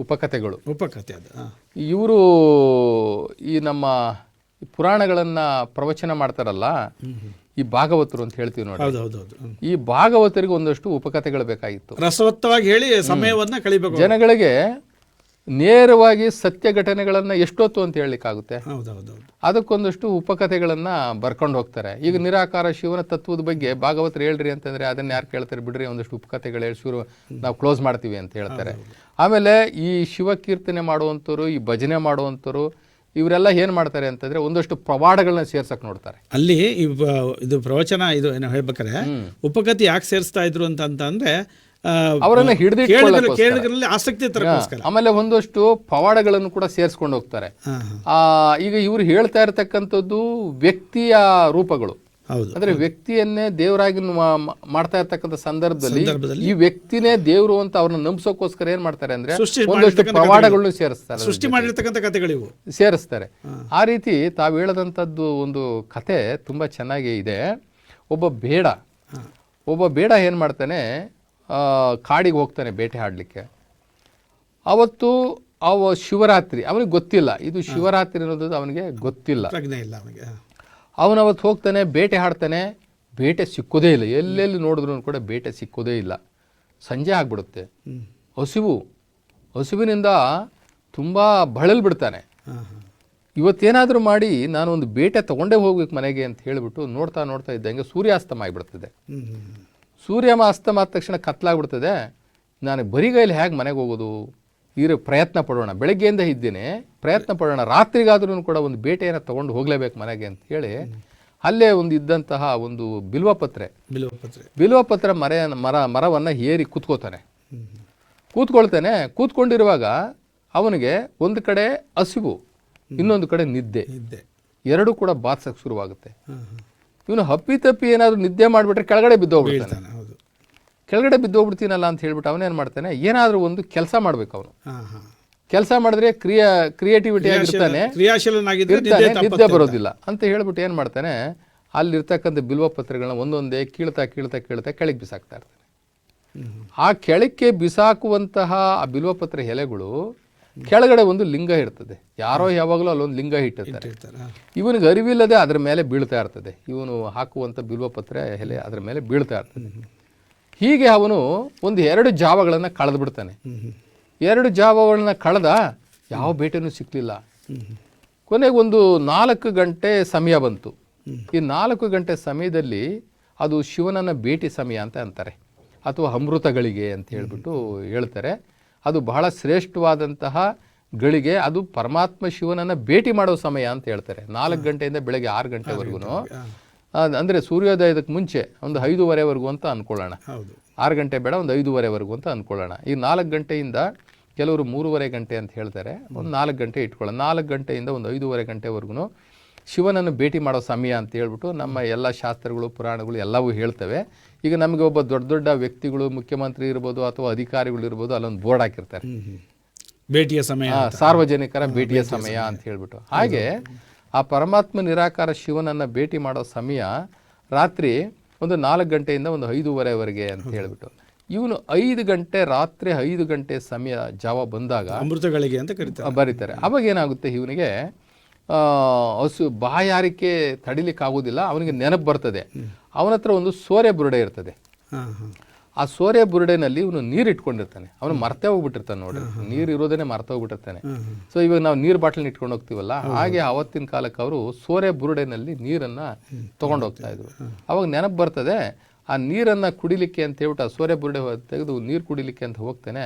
ಉಪಕಥೆಗಳು. ಉಪಕಥೆ ಅದು. ಇವರು ಈ ನಮ್ಮ ಪುರಾಣಗಳನ್ನ ಪ್ರವಚನ ಮಾಡ್ತಾರಲ್ಲ ಈ ಭಾಗವತರು ಅಂತ ಹೇಳ್ತೀವಿ ನೋಡಿ. ಈ ಭಾಗವತರಿಗೆ ಒಂದಷ್ಟು ಉಪಕಥೆಗಳು ಬೇಕಾಗಿತ್ತು. ರಸವತ್ತವಾಗಿ ಹೇಳಿ ಸಮಯವನ್ನ ಕಳಿಬೇಕು. ಜನಗಳಿಗೆ ನೇರವಾಗಿ ಸತ್ಯ ಘಟನೆಗಳನ್ನ ಎಷ್ಟೊತ್ತು ಅಂತ ಹೇಳಲಿಕ್ಕಾಗುತ್ತೆ? ಅದಕ್ಕೊಂದಷ್ಟು ಉಪಕಥೆಗಳನ್ನ ಬರ್ಕೊಂಡು ಹೋಗ್ತಾರೆ. ಈಗ ನಿರಾಕಾರ ಶಿವನ ತತ್ವದ ಬಗ್ಗೆ ಭಾಗವತರು ಹೇಳ್ರಿ ಅಂತಂದ್ರೆ ಅದನ್ನ ಯಾರು ಕೇಳ್ತಾರೆ? ಬಿಡ್ರಿ ಒಂದಷ್ಟು ಉಪಕಥೆಗಳು ಹೇಳಿ ಶುರು ನಾವು ಕ್ಲೋಸ್ ಮಾಡ್ತೀವಿ ಅಂತ ಹೇಳ್ತಾರೆ. ಆಮೇಲೆ ಈ ಶಿವ ಕೀರ್ತನೆ ಮಾಡುವಂಥವ್ರು ಈ ಭಜನೆ ಮಾಡುವಂಥವ್ರು ಇವರೆಲ್ಲ ಏನು ಮಾಡ್ತಾರೆ ಅಂತಂದ್ರೆ ಒಂದಷ್ಟು ಪ್ರವಾಡಗಳನ್ನ ಸೇರ್ಸಕ್ ನೋಡ್ತಾರೆ. ಅಲ್ಲಿ ಇದು ಪ್ರವಚನ ಇದು ಏನು ಹೇಳ್ಬೇಕಾರೆ ಉಪಗತಿ ಯಾಕೆ ಸೇರಿಸ್ತಾ ಇದ್ರು ಅಂತ ಅಂತ ಅಂದ್ರೆ ಅವರನ್ನ ಹಿಡಿದಿಟ್ಕೊಳ್ಳೋಕೆ ಕೇಳಿದ್ರಲ್ಲಿ ಆಸಕ್ತಿ ಆಮೇಲೆ ಒಂದಷ್ಟು ಪವಾಡಗಳನ್ನು ಕೂಡ ಸೇರಿಸ್ಕೊಂಡು ಹೋಗ್ತಾರೆ. ಆ, ಈಗ ಇವ್ರು ಹೇಳ್ತಾ ಇರತಕ್ಕಂಥದ್ದು ವ್ಯಕ್ತಿಯ ರೂಪಗಳು. ಹೌದು. ಅಂದ್ರೆ ವ್ಯಕ್ತಿಯನ್ನೇ ದೇವರಾಗಿ ಮಾಡ್ತಾ ಇರ್ತಕ್ಕಂಥ ಸಂದರ್ಭದಲ್ಲಿ ಈ ವ್ಯಕ್ತಿನೇ ದೇವರು ಅಂತ ಅವ್ರನ್ನ ನಂಬಿಸೋಕೋಸ್ಕರ ಏನ್ ಮಾಡ್ತಾರೆ ಅಂದ್ರೆ ಒಂದಷ್ಟು ಪ್ರವಾಡಗಳನ್ನು ಸೇರಿಸ್ತಾರೆ ಸೃಷ್ಟಿ ಮಾಡಿರ್ತಕ್ಕಂಥ ಕಥೆಗಳಿವು ಸೇರಿಸ್ತಾರೆ. ಆ ರೀತಿ ತಾವು ಹೇಳದಂಥದ್ದು ಒಂದು ಕತೆ ತುಂಬಾ ಚೆನ್ನಾಗಿ ಇದೆ. ಒಬ್ಬ ಬೇಡ. ಒಬ್ಬ ಬೇಡ ಏನ್ ಮಾಡ್ತಾನೆ? ಆ, ಕಾಡಿಗೆ ಹೋಗ್ತಾನೆ ಬೇಟೆ ಆಡ್ಲಿಕ್ಕೆ. ಅವತ್ತು ಅವ ಶಿವರಾತ್ರಿ ಅವನಿಗೆ ಗೊತ್ತಿಲ್ಲ. ಇದು ಶಿವರಾತ್ರಿ ಅನ್ನೋದು ಅವನಿಗೆ ಗೊತ್ತಿಲ್ಲ. ಅವತ್ತು ಹೋಗ್ತಾನೆ ಬೇಟೆ ಹಾಡ್ತಾನೆ. ಬೇಟೆ ಸಿಕ್ಕೋದೇ ಇಲ್ಲ. ಎಲ್ಲೆಲ್ಲಿ ನೋಡಿದ್ರು ಕೂಡ ಬೇಟೆ ಸಿಕ್ಕೋದೇ ಇಲ್ಲ. ಸಂಜೆ ಆಗಿಬಿಡುತ್ತೆ. ಹಸಿವು. ಹಸಿವಿನಿಂದ ತುಂಬ ಬಳಲ್ ಬಿಡ್ತಾನೆ. ಇವತ್ತೇನಾದರೂ ಮಾಡಿ ನಾನು ಒಂದು ಬೇಟೆ ತಗೊಂಡೇ ಹೋಗ್ಬೇಕು ಮನೆಗೆ ಅಂತ ಹೇಳಿಬಿಟ್ಟು ನೋಡ್ತಾ ನೋಡ್ತಾ ಇದ್ದಂಗೆ ಸೂರ್ಯಾಸ್ತಮ ಆಗಿಬಿಡ್ತದೆ. ಸೂರ್ಯಮ ಅಸ್ತಮ ಆದ ತಕ್ಷಣ ಕತ್ಲಾಗ್ಬಿಡ್ತದೆ. ನಾನು ಬರಿಗೈಲಿ ಹೇಗೆ ಮನೆಗೆ ಹೋಗೋದು? ಇರೋ ಪ್ರಯತ್ನ ಪಡೋಣ. ಬೆಳಗ್ಗೆಯಿಂದ ಇದ್ದೇನೆ ಪ್ರಯತ್ನ ಪಡೋಣ. ರಾತ್ರಿಗಾದ್ರೂ ಕೂಡ ಒಂದು ಬೇಟೆಯನ್ನು ತಗೊಂಡು ಹೋಗಲೇಬೇಕು ಮನೆಗೆ ಅಂತ ಹೇಳಿ ಅಲ್ಲೇ ಒಂದು ಇದ್ದಂತಹ ಒಂದು ಬಿಲ್ವಪತ್ರೆ ಬಿಲ್ವಪತ್ರೆ ಬಿಲ್ವಪತ್ರ ಮರ ಮರ ಮರವನ್ನು ಏರಿ ಕೂತ್ಕೋತಾನೆ. ಕೂತ್ಕೊಳ್ತಾನೆ. ಕೂತ್ಕೊಂಡಿರುವಾಗ ಅವನಿಗೆ ಒಂದು ಕಡೆ ಹಸಿವು ಇನ್ನೊಂದು ಕಡೆ ನಿದ್ದೆ. ಎರಡೂ ಕೂಡ ಬಾತ್ಸಕ್ಕೆ ಶುರುವಾಗುತ್ತೆ. ಇವನು ಹಪ್ಪಿ ತಪ್ಪಿ ಏನಾದರೂ ನಿದ್ದೆ ಮಾಡಿಬಿಟ್ರೆ ಕೆಳಗಡೆ ಬಿದ್ದೋಗ್ಬಿಡ್ತಾನೆ. ಕೆಳಗಡೆ ಬಿದ್ದೋಗ್ಬಿಡ್ತೀನಲ್ಲ ಅಂತ ಹೇಳ್ಬಿಟ್ಟು ಅವನೇನು ಮಾಡ್ತಾನೆ ಏನಾದರೂ ಒಂದು ಕೆಲಸ ಮಾಡಬೇಕು ಅವನು. ಕೆಲಸ ಮಾಡಿದ್ರೆ ಕ್ರಿಯಾ ಕ್ರಿಯೇಟಿವಿಟಿ ಆಗಿರ್ತಾನೆ ನಿದ್ದೆ ಬರೋದಿಲ್ಲ. ಅಂತ ಹೇಳ್ಬಿಟ್ಟು ಏನು ಮಾಡ್ತಾನೆ ಅಲ್ಲಿರ್ತಕ್ಕಂಥ ಬಿಲ್ವ ಪತ್ರಗಳನ್ನ ಒಂದೊಂದೇ ಕೀಳ್ತಾ ಕೀಳ್ತಾ ಕೀಳ್ತಾ ಕೆಳಗೆ ಬಿಸಾಕ್ತಾ ಇರ್ತಾನೆ. ಆ ಕೆಳಕ್ಕೆ ಬಿಸಾಕುವಂತಹ ಆ ಬಿಲ್ವಪತ್ರೆ ಎಲೆಗಳು ಕೆಳಗಡೆ ಒಂದು ಲಿಂಗ ಇರ್ತದೆ. ಯಾರೋ ಯಾವಾಗಲೂ ಅಲ್ಲೊಂದು ಲಿಂಗ ಇಟ್ಟಿರ್ತಾರೆ. ಇವನಿಗೆ ಅರಿವಿಲ್ಲದೆ ಅದರ ಮೇಲೆ ಬೀಳ್ತಾ ಇರ್ತದೆ. ಇವನು ಹಾಕುವಂಥ ಬಿಲ್ವಪತ್ರೆ ಎಲೆ ಅದರ ಮೇಲೆ ಬೀಳ್ತಾ ಇರ್ತದೆ. ಹೀಗೆ ಅವನು ಒಂದು ಎರಡು ಜಾವಗಳನ್ನು ಕಳೆದು ಬಿಡ್ತಾನೆ. ಎರಡು ಜಾವಗಳನ್ನ ಕಳೆದ ಯಾವ ಬೇಟೆನೂ ಸಿಕ್ಕಲಿಲ್ಲ ಕೊನೆಗೆ ಒಂದು ನಾಲ್ಕು ಗಂಟೆ ಸಮಯ ಬಂತು. ಈ ನಾಲ್ಕು ಗಂಟೆ ಸಮಯದಲ್ಲಿ ಅದು ಶಿವನನ್ನ ಭೇಟಿ ಸಮಯ ಅಂತ ಅಂತಾರೆ. ಅಥವಾ ಅಮೃತಗಳಿಗೆ ಅಂತ ಹೇಳಿಬಿಟ್ಟು ಹೇಳ್ತಾರೆ. ಅದು ಬಹಳ ಶ್ರೇಷ್ಠವಾದಂತಹ ಗಳಿಗೆ ಅದು ಪರಮಾತ್ಮ ಶಿವನನ್ನು ಭೇಟಿ ಮಾಡೋ ಸಮಯ ಅಂತ ಹೇಳ್ತಾರೆ. ನಾಲ್ಕು ಗಂಟೆಯಿಂದ ಬೆಳಗ್ಗೆ ಆರು ಗಂಟೆವರೆಗೂ. ಅಂದರೆ ಸೂರ್ಯೋದಯದಕ್ಕೆ ಮುಂಚೆ ಒಂದು ಐದೂವರೆವರೆಗೂ ಅಂತ ಅಂದ್ಕೊಳ್ಳೋಣ ಆರು ಗಂಟೆ ಬೇಡ ಒಂದು ಐದೂವರೆವರೆಗೂ ಅಂತ ಅಂದ್ಕೊಳ್ಳೋಣ ಈ ನಾಲ್ಕು ಗಂಟೆಯಿಂದ ಕೆಲವರು ಮೂರುವರೆ ಗಂಟೆ ಅಂತ ಹೇಳ್ತಾರೆ. ಒಂದು ನಾಲ್ಕು ಗಂಟೆ ಇಟ್ಕೊಳ್ಳೋಣ. ನಾಲ್ಕು ಗಂಟೆಯಿಂದ ಒಂದು ಐದೂವರೆ ಗಂಟೆವರೆಗೂ ಶಿವನನ್ನು ಭೇಟಿ ಮಾಡೋ ಸಮಯ ಅಂತ ಹೇಳ್ಬಿಟ್ಟು ನಮ್ಮ ಎಲ್ಲ ಶಾಸ್ತ್ರಗಳು ಪುರಾಣಗಳು ಎಲ್ಲವೂ ಹೇಳ್ತವೆ. ಈಗ ನಮಗೆ ಒಬ್ಬ ದೊಡ್ಡ ದೊಡ್ಡ ವ್ಯಕ್ತಿಗಳು ಮುಖ್ಯಮಂತ್ರಿ ಇರ್ಬೋದು ಅಥವಾ ಅಧಿಕಾರಿಗಳು ಇರ್ಬೋದು ಅಲ್ಲೊಂದು ಬೋರ್ಡ್ ಹಾಕಿರ್ತಾರೆ. ಭೇಟಿಯ ಸಮಯ ಸಾರ್ವಜನಿಕರ ಭೇಟಿಯ ಸಮಯ ಅಂತ ಹೇಳ್ಬಿಟ್ಟು. ಹಾಗೆ ಆ ಪರಮಾತ್ಮ ನಿರಾಕಾರ ಶಿವನನ್ನು ಭೇಟಿ ಮಾಡೋ ಸಮಯ ರಾತ್ರಿ ಒಂದು ನಾಲ್ಕು ಗಂಟೆಯಿಂದ ಒಂದು ಐದೂವರೆವರೆಗೆ ಅಂತ ಹೇಳಿಬಿಟ್ಟು. ಇವನು ಐದು ಗಂಟೆ ರಾತ್ರಿ ಐದು ಗಂಟೆ ಸಮಯ ಜಾವ ಬಂದಾಗ ಅಮೃತಗಳಿಗೆ ಅಂತ ಕರೀತಾರೆ. ಬರೀತಾರೆ. ಅವಾಗ ಏನಾಗುತ್ತೆ ಇವನಿಗೆ? ಹಸು ಬಾಯಾರಿಕೆ ತಡಿಲಿಕ್ಕಾಗೋದಿಲ್ಲ ಅವನಿಗೆ ನೆನಪು ಬರ್ತದೆ. ಅವನ ಹತ್ರ ಒಂದು ಸೋರೆ ಬುರುಡೆ ಇರ್ತದೆ. ಆ ಸೋರೆ ಬುರುಡೆನಲ್ಲಿ ಇವನು ನೀರು ಇಟ್ಕೊಂಡಿರ್ತಾನೆ ಅವನು ಮರ್ತೇ ಹೋಗ್ಬಿಟ್ಟಿರ್ತಾನೆ ನೋಡಿ. ನೀರು ಇರೋದೇನೆ ಮರ್ತೆ ಹೋಗ್ಬಿಟ್ಟಿರ್ತಾನೆ. ಸೊ ಇವಾಗ ನಾವು ನೀರು ಬಾಟಲ್ ಇಟ್ಕೊಂಡು ಹೋಗ್ತೀವಲ್ಲ ಹಾಗೆ ಅವತ್ತಿನ ಕಾಲಕ್ಕೆ ಅವರು ಸೋರೆ ಬುರುಡೆನಲ್ಲಿ ನೀರನ್ನ ತೊಗೊಂಡು ಹೋಗ್ತಾ ಇದ್ರು. ಅವಾಗ ನೆನಪು ಬರ್ತದೆ ಆ ನೀರನ್ನ ಕುಡಿಲಿಕ್ಕೆ ಅಂತ ಹೇಳ್ಬಿಟ್ಟು ಆ ಸೋರೆ ಬುರುಡೆ ತೆಗೆದು ನೀರು ಕುಡಿಲಿಕ್ಕೆ ಅಂತ ಹೋಗ್ತಾನೆ